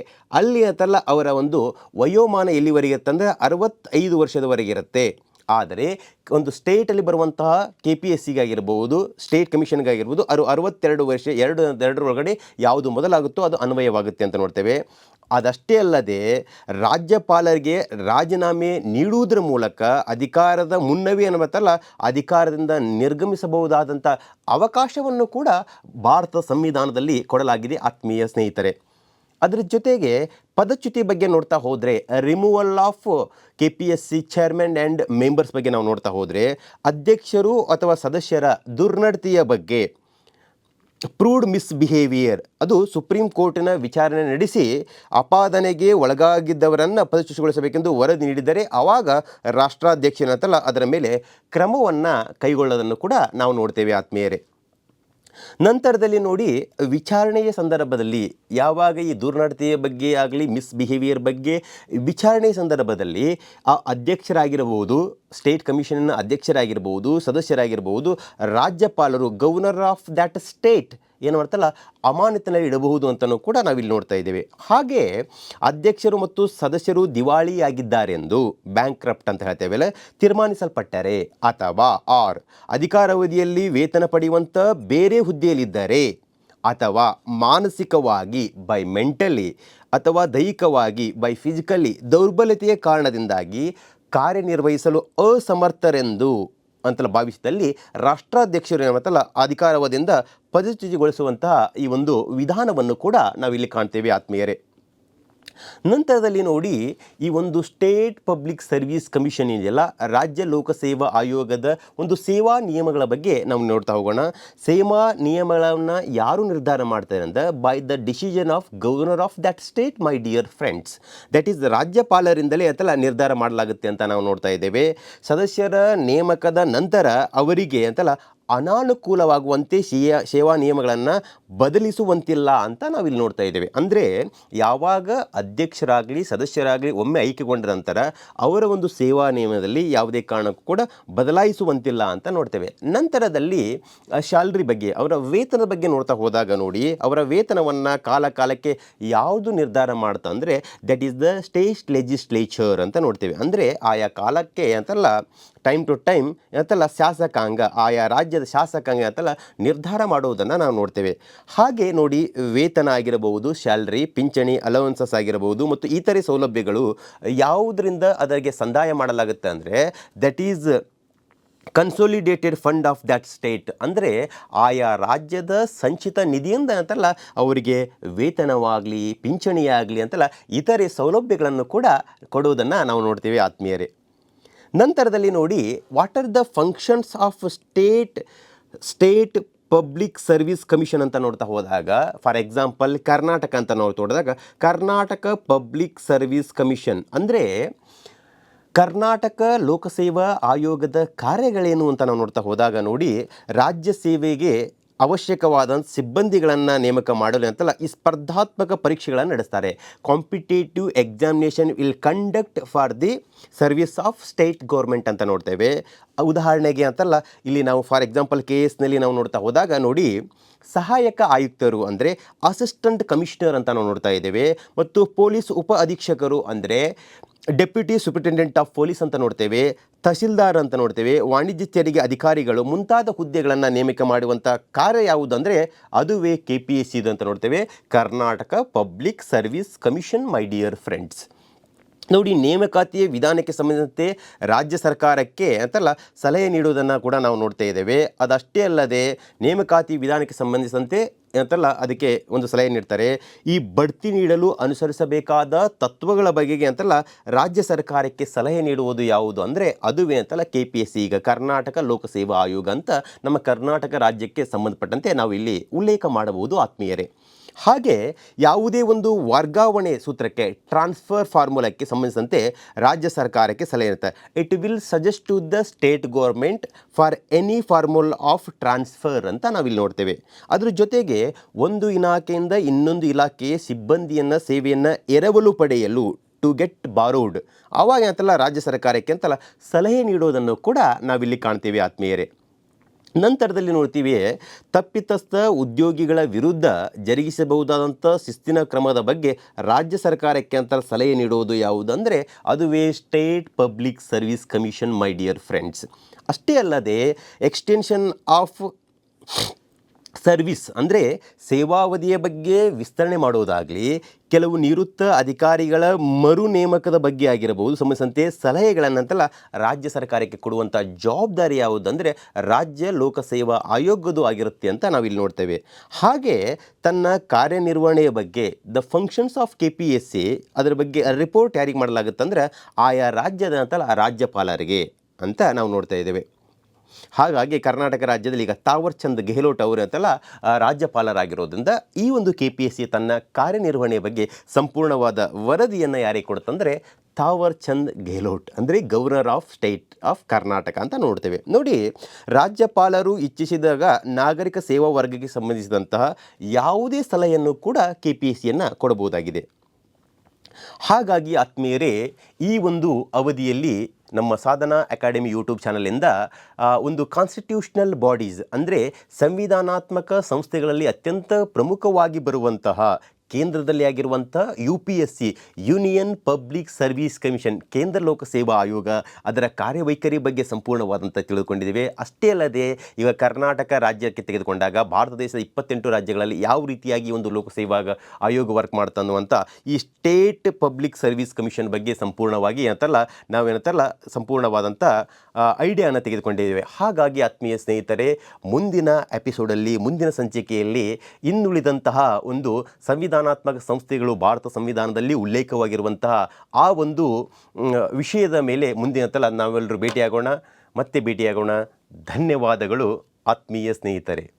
ಅಲ್ಲಿ ಅಂತಲ್ಲ ಅವರ ಒಂದು ವಯೋಮಾನ ಎಲ್ಲಿವರೆಗೆ ಇರುತ್ತೆ ಅಂದರೆ ಅರವತ್ತೈದು ವರ್ಷದವರೆಗೆ ಇರುತ್ತೆ. ಆದರೆ ಒಂದು ಸ್ಟೇಟಲ್ಲಿ ಬರುವಂತಹ ಕೆ ಪಿ ಎಸ್ ಸಿಗಾಗಿರ್ಬೋದು ಸ್ಟೇಟ್ ಕಮಿಷನ್ಗಾಗಿರ್ಬೋದು ಅರು ಅರವತ್ತೆರಡು ವರ್ಷ, ಎರಡು, ಎರಡರೊಳಗಡೆ ಯಾವುದು ಮೊದಲಾಗುತ್ತೋ ಅದು ಅನ್ವಯವಾಗುತ್ತೆ ಅಂತ ನೋಡ್ತೇವೆ. ಅದಷ್ಟೇ ಅಲ್ಲದೆ ರಾಜ್ಯಪಾಲರಿಗೆ ರಾಜೀನಾಮೆ ನೀಡುವುದರ ಮೂಲಕ ಅಧಿಕಾರದ ಮುನ್ನವೇ ಅನ್ನಬೇಕಲ್ಲ ಅಧಿಕಾರದಿಂದ ನಿರ್ಗಮಿಸಬಹುದಾದಂಥ ಅವಕಾಶವನ್ನು ಕೂಡ ಭಾರತ ಸಂವಿಧಾನದಲ್ಲಿ ಕೊಡಲಾಗಿದೆ ಆತ್ಮೀಯ ಸ್ನೇಹಿತರೆ. ಅದರ ಜೊತೆಗೆ ಪದಚ್ಯುತಿ ಬಗ್ಗೆ ನೋಡ್ತಾ ಹೋದರೆ removal of K P S C chairman and members ಬಗ್ಗೆ ನಾವು ನೋಡ್ತಾ ಹೋದರೆ, ಅಧ್ಯಕ್ಷರು ಅಥವಾ ಸದಸ್ಯರ ದುರ್ನಡತೆಯ ಬಗ್ಗೆ ಪ್ರೂವ್ಡ್ ಮಿಸ್ಬಿಹೇವಿಯರ್ ಅದು ಸುಪ್ರೀಂ ಕೋರ್ಟಿನ ವಿಚಾರಣೆ ನಡೆಸಿ ಅಪಾದನೆಗೆ ಒಳಗಾಗಿದ್ದವರನ್ನು ಪದಚ್ಯುತಿಗೊಳಿಸಬೇಕೆಂದು ವರದಿ ನೀಡಿದರೆ ಆವಾಗ ರಾಷ್ಟ್ರಾಧ್ಯಕ್ಷನಂತಲ್ಲ ಅದರ ಮೇಲೆ ಕ್ರಮವನ್ನು ಕೈಗೊಳ್ಳೋದನ್ನು ಕೂಡ ನಾವು ನೋಡ್ತೇವೆ ಆತ್ಮೀಯರೇ. ನಂತರದಲ್ಲಿ ನೋಡಿ ವಿಚಾರಣೆಯ ಸಂದರ್ಭದಲ್ಲಿ, ಯಾವಾಗ ಈ ದುರ್ನಡತೆಯ ಬಗ್ಗೆ ಆಗಲಿ ಮಿಸ್ಬಿಹೇವಿಯರ್ ಬಗ್ಗೆ ವಿಚಾರಣೆಯ ಸಂದರ್ಭದಲ್ಲಿ ಆ ಅಧ್ಯಕ್ಷರಾಗಿರಬಹುದು, ಸ್ಟೇಟ್ ಕಮಿಷನ್ನ ಅಧ್ಯಕ್ಷರಾಗಿರ್ಬೋದು ಸದಸ್ಯರಾಗಿರ್ಬೋದು ರಾಜ್ಯಪಾಲರು, ಗವರ್ನರ್ ಆಫ್ ದ್ಯಾಟ್ ಸ್ಟೇಟ್ ಏನು ಮಾಡ್ತಲ್ಲ ಅಮಾನತಿನಲ್ಲಿ ಇಡಬಹುದು ಅಂತಲೂ ಕೂಡ ನಾವಿಲ್ಲಿ ನೋಡ್ತಾ ಇದ್ದೇವೆ. ಹಾಗೆ ಅಧ್ಯಕ್ಷರು ಮತ್ತು ಸದಸ್ಯರು ದಿವಾಳಿಯಾಗಿದ್ದಾರೆಂದು ಬ್ಯಾಂಕ್ ಕ್ರಪ್ಟ್ ಅಂತ ಹೇಳ್ತೇವೆ ತೀರ್ಮಾನಿಸಲ್ಪಟ್ಟರೆ ಅಥವಾ ಆರ್, ಅಧಿಕಾರಾವಧಿಯಲ್ಲಿ ವೇತನ ಪಡೆಯುವಂಥ ಬೇರೆ ಹುದ್ದೆಯಲ್ಲಿದ್ದಾರೆ ಅಥವಾ ಮಾನಸಿಕವಾಗಿ ಬೈ ಮೆಂಟಲಿ ಅಥವಾ ದೈಹಿಕವಾಗಿ ಬೈ ಫಿಸಿಕಲಿ ದೌರ್ಬಲ್ಯತೆಯ ಕಾರಣದಿಂದಾಗಿ ಕಾರ್ಯನಿರ್ವಹಿಸಲು ಅಸಮರ್ಥರೆಂದು ಅಂತಲ್ಲ ಭಾವಿಸಿದಲ್ಲಿ ರಾಷ್ಟ್ರಾಧ್ಯಕ್ಷರು ಏನಂತಲ್ಲ ಅಧಿಕಾರವಾದಿಂದ ಪದಚ್ಯುತಿಗೊಳಿಸುವಂತಹ ಈ ಒಂದು ವಿಧಾನವನ್ನು ಕೂಡ ನಾವಿಲ್ಲಿ ಕಾಣ್ತೇವೆ ಆತ್ಮೀಯರೇ. ನಂತರದಲ್ಲಿ ನೋಡಿ, ಈ ಒಂದು ಸ್ಟೇಟ್ ಪಬ್ಲಿಕ್ ಸರ್ವಿಸ್ ಕಮಿಷನ್ ಇದೆಯಲ್ಲ, ರಾಜ್ಯ ಲೋಕಸೇವಾ ಆಯೋಗದ ಒಂದು ಸೇವಾ ನಿಯಮಗಳ ಬಗ್ಗೆ ನಾವು ನೋಡ್ತಾ ಹೋಗೋಣ. ಸೇವಾ ನಿಯಮಗಳನ್ನು ಯಾರು ನಿರ್ಧಾರ ಮಾಡ್ತಾರೆ by the decision of governor of that state my dear friends that is ರಾಜ್ಯಪಾಲರಿಂದಲೇ ಅಥವಾ ನಿರ್ಧಾರ ಮಾಡಲಾಗುತ್ತೆ ಅಂತ ನಾವು ನೋಡ್ತಾ ಇದ್ದೇವೆ. ಸದಸ್ಯರ ನೇಮಕದ ನಂತರ ಅವರಿಗೆ ಅಂತಲ್ಲ ಅನಾನುಕೂಲವಾಗುವಂತೆ ಸೇವಾ ಸೇವಾ ನಿಯಮಗಳನ್ನು ಬದಲಿಸುವಂತಿಲ್ಲ ಅಂತ ನಾವಿಲ್ಲಿ ನೋಡ್ತಾ ಇದ್ದೇವೆ. ಅಂದರೆ ಯಾವಾಗ ಅಧ್ಯಕ್ಷರಾಗಲಿ, ಸದಸ್ಯರಾಗಲಿ, ಒಮ್ಮೆ ಆಯ್ಕೆಗೊಂಡ ನಂತರ ಅವರ ಒಂದು ಸೇವಾ ನಿಯಮದಲ್ಲಿ ಯಾವುದೇ ಕಾರಣಕ್ಕೂ ಕೂಡ ಬದಲಾಯಿಸುವಂತಿಲ್ಲ ಅಂತ ನೋಡ್ತೇವೆ. ನಂತರದಲ್ಲಿ ಶಾಲ್ರಿ ಬಗ್ಗೆ, ಅವರ ವೇತನದ ಬಗ್ಗೆ ನೋಡ್ತಾ ಹೋದಾಗ ನೋಡಿ, ಅವರ ವೇತನವನ್ನು ಕಾಲ ಕಾಲಕ್ಕೆ ಯಾವುದು ನಿರ್ಧಾರ ಮಾಡ್ತಾ ಅಂದರೆ that is the state legislature ಅಂತ ನೋಡ್ತೇವೆ. ಅಂದರೆ ಆಯಾ ಕಾಲಕ್ಕೆ ಅಂತಲ್ಲ ಟೈಮ್ ಟು ಟೈಮ್ ಅಂತಲ್ಲ ಶಾಸಕಾಂಗ, ಆಯಾ ರಾಜ್ಯದ ಶಾಸಕಾಂಗ ಅಂತಲ್ಲ ನಿರ್ಧಾರ ಮಾಡುವುದನ್ನು ನಾವು ನೋಡ್ತೇವೆ. ಹಾಗೆ ನೋಡಿ ವೇತನ ಆಗಿರಬಹುದು, ಸ್ಯಾಲ್ರಿ, ಪಿಂಚಣಿ, ಅಲವೆನ್ಸಸ್ ಆಗಿರಬಹುದು ಮತ್ತು ಇತರೆ ಸೌಲಭ್ಯಗಳು ಯಾವುದರಿಂದ ಅದಕ್ಕೆ ಸಂದಾಯ ಮಾಡಲಾಗುತ್ತೆ ಅಂದರೆ that is consolidated fund of that state ಅಂದರೆ ಆಯಾ ರಾಜ್ಯದ ಸಂಚಿತ ನಿಧಿಯಿಂದ ಅಂತಲ್ಲ ಅವರಿಗೆ ವೇತನವಾಗಲಿ, ಪಿಂಚಣಿಯಾಗಲಿ ಅಂತಲ್ಲ ಇತರೆ ಸೌಲಭ್ಯಗಳನ್ನು ಕೂಡ ಕೊಡುವುದನ್ನು ನಾವು ನೋಡ್ತೀವಿ ಆತ್ಮೀಯರೇ. ನಂತರದಲ್ಲಿ ನೋಡಿ what are the functions of state state public service commission ಅಂತ ನೋಡ್ತಾ ಹೋದಾಗ ಫಾರ್ ಎಕ್ಸಾಂಪಲ್ ಕರ್ನಾಟಕ ಅಂತ ನೋಡ್ತಾ ಹೋದಾಗ ಕರ್ನಾಟಕ ಪಬ್ಲಿಕ್ ಸರ್ವಿಸ್ ಕಮಿಷನ್ ಅಂದರೆ ಕರ್ನಾಟಕ ಲೋಕಸೇವಾ ಆಯೋಗದ ಕಾರ್ಯಗಳೇನು ಅಂತ ನಾವು ನೋಡ್ತಾ ಹೋದಾಗ ನೋಡಿ, ರಾಜ್ಯ ಸೇವೆಗೆ ಅವಶ್ಯಕವಾದ ಸಿಬ್ಬಂದಿಗಳನ್ನು ನೇಮಕ ಮಾಡಲು ಅಂತಲ್ಲ ಈ ಸ್ಪರ್ಧಾತ್ಮಕ ಪರೀಕ್ಷೆಗಳನ್ನು ನಡೆಸ್ತಾರೆ. Competitive examination will conduct for the service of state government ಅಂತ ನೋಡ್ತೇವೆ. ಉದಾಹರಣೆಗೆ ಅಂತಲ್ಲ ಇಲ್ಲಿ ನಾವು ಫಾರ್ ಎಕ್ಸಾಂಪಲ್ ಕೆ ಎಸ್ನಲ್ಲಿ ನಾವು ನೋಡ್ತಾ ಹೋದಾಗ ನೋಡಿ ಸಹಾಯಕ ಆಯುಕ್ತರು ಅಂದರೆ ಅಸಿಸ್ಟೆಂಟ್ ಕಮಿಷನರ್ ಅಂತ ನಾವು ನೋಡ್ತಾ ಇದ್ದೇವೆ. ಮತ್ತು ಪೊಲೀಸ್ ಉಪ ಅಧೀಕ್ಷಕರು ಅಂದರೆ ಡೆಪ್ಯೂಟಿ ಸೂಪರಿಂಟೆಂಡೆಂಟ್ ಆಫ್ ಪೊಲೀಸ್ ಅಂತ ನೋಡ್ತೇವೆ, ತಹಸೀಲ್ದಾರ್ ಅಂತ ನೋಡ್ತೇವೆ, ವಾಣಿಜ್ಯ ತೆರಿಗೆ ಅಧಿಕಾರಿಗಳು ಮುಂತಾದ ಹುದ್ದೆಗಳನ್ನು ನೇಮಕ ಮಾಡುವಂಥ ಕಾರ್ಯ ಯಾವುದು ಅಂದರೆ ಅದುವೇ ಕೆ ಪಿ ಎಸ್ ಸಿದು ಅಂತ ನೋಡ್ತೇವೆ, Karnataka public service commission, my dear friends. ನೋಡಿ, ನೇಮಕಾತಿಯ ವಿಧಾನಕ್ಕೆ ಸಂಬಂಧಿಸಿದಂತೆ ರಾಜ್ಯ ಸರ್ಕಾರಕ್ಕೆ ಅಂತಲ್ಲ ಸಲಹೆ ನೀಡುವುದನ್ನು ಕೂಡ ನಾವು ನೋಡ್ತಾ ಇದ್ದೇವೆ. ಅದಷ್ಟೇ ಅಲ್ಲದೆ ನೇಮಕಾತಿ ವಿಧಾನಕ್ಕೆ ಸಂಬಂಧಿಸಿದಂತೆ ಅಂತಲ್ಲ ಅದಕ್ಕೆ ಒಂದು ಸಲಹೆ ನೀಡ್ತಾರೆ. ಈ ಬಡ್ತಿ ನೀಡಲು ಅನುಸರಿಸಬೇಕಾದ ತತ್ವಗಳ ಬಗೆಗೆ ಅಂತಲ್ಲ ರಾಜ್ಯ ಸರ್ಕಾರಕ್ಕೆ ಸಲಹೆ ನೀಡುವುದು ಯಾವುದು ಅಂದರೆ ಅದುವೇ ಅಂತಲ್ಲ ಕೆ ಪಿ ಎಸ್ ಸಿ, ಈಗ ಕರ್ನಾಟಕ ಲೋಕಸೇವಾ ಆಯೋಗ ಅಂತ ನಮ್ಮ ಕರ್ನಾಟಕ ರಾಜ್ಯಕ್ಕೆ ಸಂಬಂಧಪಟ್ಟಂತೆ ನಾವು ಇಲ್ಲಿ ಉಲ್ಲೇಖ ಮಾಡಬಹುದು ಆತ್ಮೀಯರೇ. ಹಾಗೆ ಯಾವುದೇ ಒಂದು ವರ್ಗಾವಣೆ ಸೂತ್ರಕ್ಕೆ ಟ್ರಾನ್ಸ್ಫರ್ ಫಾರ್ಮುಲಾಕ್ಕೆ ಸಂಬಂಧಿಸಿದಂತೆ ರಾಜ್ಯ ಸರ್ಕಾರಕ್ಕೆ ಸಲಹೆ ಇರುತ್ತೆ. It will suggest to the state government for any formula of transfer ಅಂತ ನಾವಿಲ್ಲಿ ನೋಡ್ತೇವೆ. ಅದ್ರ ಜೊತೆಗೆ ಒಂದು ಇಲಾಖೆಯಿಂದ ಇನ್ನೊಂದು ಇಲಾಖೆಯ ಸಿಬ್ಬಂದಿಯನ್ನು, ಸೇವೆಯನ್ನು ಎರವಲು ಪಡೆಯಲು ಟು ಗೆಟ್ ಬಾರೋಡ್ ಆವಾಗ ಅಂತಲ್ಲ ರಾಜ್ಯ ಸರ್ಕಾರಕ್ಕೆ ಅಂತಲ್ಲ ಸಲಹೆ ನೀಡೋದನ್ನು ಕೂಡ ನಾವಿಲ್ಲಿ ಕಾಣ್ತೇವೆ ಆತ್ಮೀಯರೇ. ನಂತರದಲ್ಲಿ ನೋಡ್ತೀವಿ ತಪ್ಪಿತಸ್ಥ ಉದ್ಯೋಗಿಗಳ ವಿರುದ್ಧ ಜರುಗಿಸಬಹುದಾದಂಥ ಶಿಸ್ತಿನ ಕ್ರಮದ ಬಗ್ಗೆ ರಾಜ್ಯ ಸರ್ಕಾರಕ್ಕೆ ಅಂತ ಸಲಹೆ ನೀಡುವುದು ಯಾವುದು ಅಂದರೆ ಅದುವೇ state public service commission my dear friends ಅಷ್ಟೇ ಅಲ್ಲದೆ ಎಕ್ಸ್ಟೆನ್ಷನ್ ಆಫ್ ಸರ್ವಿಸ್ ಅಂದರೆ ಸೇವಾವಧಿಯ ಬಗ್ಗೆ ವಿಸ್ತರಣೆ ಮಾಡುವುದಾಗಲಿ ಕೆಲವು ನಿವೃತ್ತ ಅಧಿಕಾರಿಗಳ ಮರು ನೇಮಕದ ಬಗ್ಗೆ ಆಗಿರಬಹುದು. ಸಂಬಂಧಿಸಿದಂತೆ ಸಲಹೆಗಳನ್ನಂತೆಲ್ಲ ರಾಜ್ಯ ಸರ್ಕಾರಕ್ಕೆ ಕೊಡುವಂಥ ಜವಾಬ್ದಾರಿ ಯಾವುದು ಅಂದರೆ ರಾಜ್ಯ ಲೋಕಸೇವಾ ಆಯೋಗದ್ದು ಆಗಿರುತ್ತೆ ಅಂತ ನಾವಿಲ್ಲಿ ನೋಡ್ತೇವೆ. ಹಾಗೆ ತನ್ನ ಕಾರ್ಯನಿರ್ವಹಣೆಯ ಬಗ್ಗೆ the functions of K P S C ಅದರ ಬಗ್ಗೆ ರಿಪೋರ್ಟ್ ಯಾರಿಗೆ ಮಾಡಲಾಗುತ್ತೆ ಅಂದರೆ ಆಯಾ ರಾಜ್ಯದ ಅಂತಲ್ಲ ರಾಜ್ಯಪಾಲರಿಗೆ ಅಂತ ನಾವು ನೋಡ್ತಾ ಇದ್ದೇವೆ. ಹಾಗಾಗಿ ಕರ್ನಾಟಕ ರಾಜ್ಯದಲ್ಲಿ ಈಗ ತಾವರ್ ಚಂದ್ ಗೆಹ್ಲೋಟ್ ಅವರು ಅಂತಲ್ಲ ರಾಜ್ಯಪಾಲರಾಗಿರೋದ್ರಿಂದ ಈ ಒಂದು ಕೆ ಪಿ ಎಸ್ ಸಿ ತನ್ನ ಕಾರ್ಯನಿರ್ವಹಣೆಯ ಬಗ್ಗೆ ಸಂಪೂರ್ಣವಾದ ವರದಿಯನ್ನು ಯಾರಿಗೆ ಕೊಡುತ್ತಂದರೆ ತಾವರ್ ಚಂದ್ ಗೆಹ್ಲೋಟ್, ಅಂದರೆ governor of state of Karnataka ಅಂತ ನೋಡ್ತೇವೆ. ನೋಡಿ, ರಾಜ್ಯಪಾಲರು ಇಚ್ಛಿಸಿದಾಗ ನಾಗರಿಕ ಸೇವಾ ವರ್ಗಕ್ಕೆ ಸಂಬಂಧಿಸಿದಂತಹ ಯಾವುದೇ ಸಲಹೆಯನ್ನು ಕೂಡ ಕೆ ಪಿ ಎಸ್ ಸಿಯನ್ನು ಕೊಡಬಹುದಾಗಿದೆ. ಹಾಗಾಗಿ ಆತ್ಮೀಯರೇ, ಈ ಒಂದು ಅವಧಿಯಲ್ಲಿ ನಮ್ಮ ಸಾಧನಾ ಅಕಾಡೆಮಿ ಯೂಟ್ಯೂಬ್ ಚಾನಲಿಂದ ಒಂದು ಕಾನ್ಸ್ಟಿಟ್ಯೂಷನಲ್ ಬಾಡೀಸ್ ಅಂದರೆ ಸಂವಿಧಾನಾತ್ಮಕ ಸಂಸ್ಥೆಗಳಲ್ಲಿ ಅತ್ಯಂತ ಪ್ರಮುಖವಾಗಿ ಬರುವಂತಹ ಕೇಂದ್ರದಲ್ಲಿ ಆಗಿರುವಂಥ U P S C union public service commission ಕೇಂದ್ರ ಲೋಕಸೇವಾ ಆಯೋಗ, ಅದರ ಕಾರ್ಯವೈಖರಿ ಬಗ್ಗೆ ಸಂಪೂರ್ಣವಾದಂಥ ತಿಳಿದುಕೊಂಡಿದ್ದೇವೆ. ಅಷ್ಟೇ ಅಲ್ಲದೆ, ಈಗ ಕರ್ನಾಟಕ ರಾಜ್ಯಕ್ಕೆ ತೆಗೆದುಕೊಂಡಾಗ ಭಾರತ ದೇಶದ ಇಪ್ಪತ್ತೆಂಟು ರಾಜ್ಯಗಳಲ್ಲಿ ಯಾವ ರೀತಿಯಾಗಿ ಒಂದು ಲೋಕಸೇವಾ ಆಯೋಗ ವರ್ಕ್ ಮಾಡ್ತಾ ಅನ್ನುವಂಥ ಈ ಸ್ಟೇಟ್ ಪಬ್ಲಿಕ್ ಸರ್ವಿಸ್ ಕಮಿಷನ್ ಬಗ್ಗೆ ಸಂಪೂರ್ಣವಾಗಿ ಏನಂತಲ್ಲ ನಾವೇನಂತಲ್ಲ ಸಂಪೂರ್ಣವಾದಂಥ ಐಡಿಯಾನ ತೆಗೆದುಕೊಂಡಿದ್ದೇವೆ. ಹಾಗಾಗಿ ಆತ್ಮೀಯ ಸ್ನೇಹಿತರೆ, ಮುಂದಿನ ಎಪಿಸೋಡಲ್ಲಿ ಮುಂದಿನ ಸಂಚಿಕೆಯಲ್ಲಿ ಇನ್ನುಳಿದಂತಹ ಒಂದು ಸಂವಿಧಾನಾತ್ಮಕ ಸಂಸ್ಥೆಗಳು ಭಾರತ ಸಂವಿಧಾನದಲ್ಲಿ ಉಲ್ಲೇಖವಾಗಿರುವಂತಹ ಆ ಒಂದು ವಿಷಯದ ಮೇಲೆ ಮುಂದಿನ ತಲ ನಾವೆಲ್ಲರೂ ಭೇಟಿಯಾಗೋಣ. ಮತ್ತೆ ಭೇಟಿಯಾಗೋಣ. ಧನ್ಯವಾದಗಳು ಆತ್ಮೀಯ ಸ್ನೇಹಿತರೆ.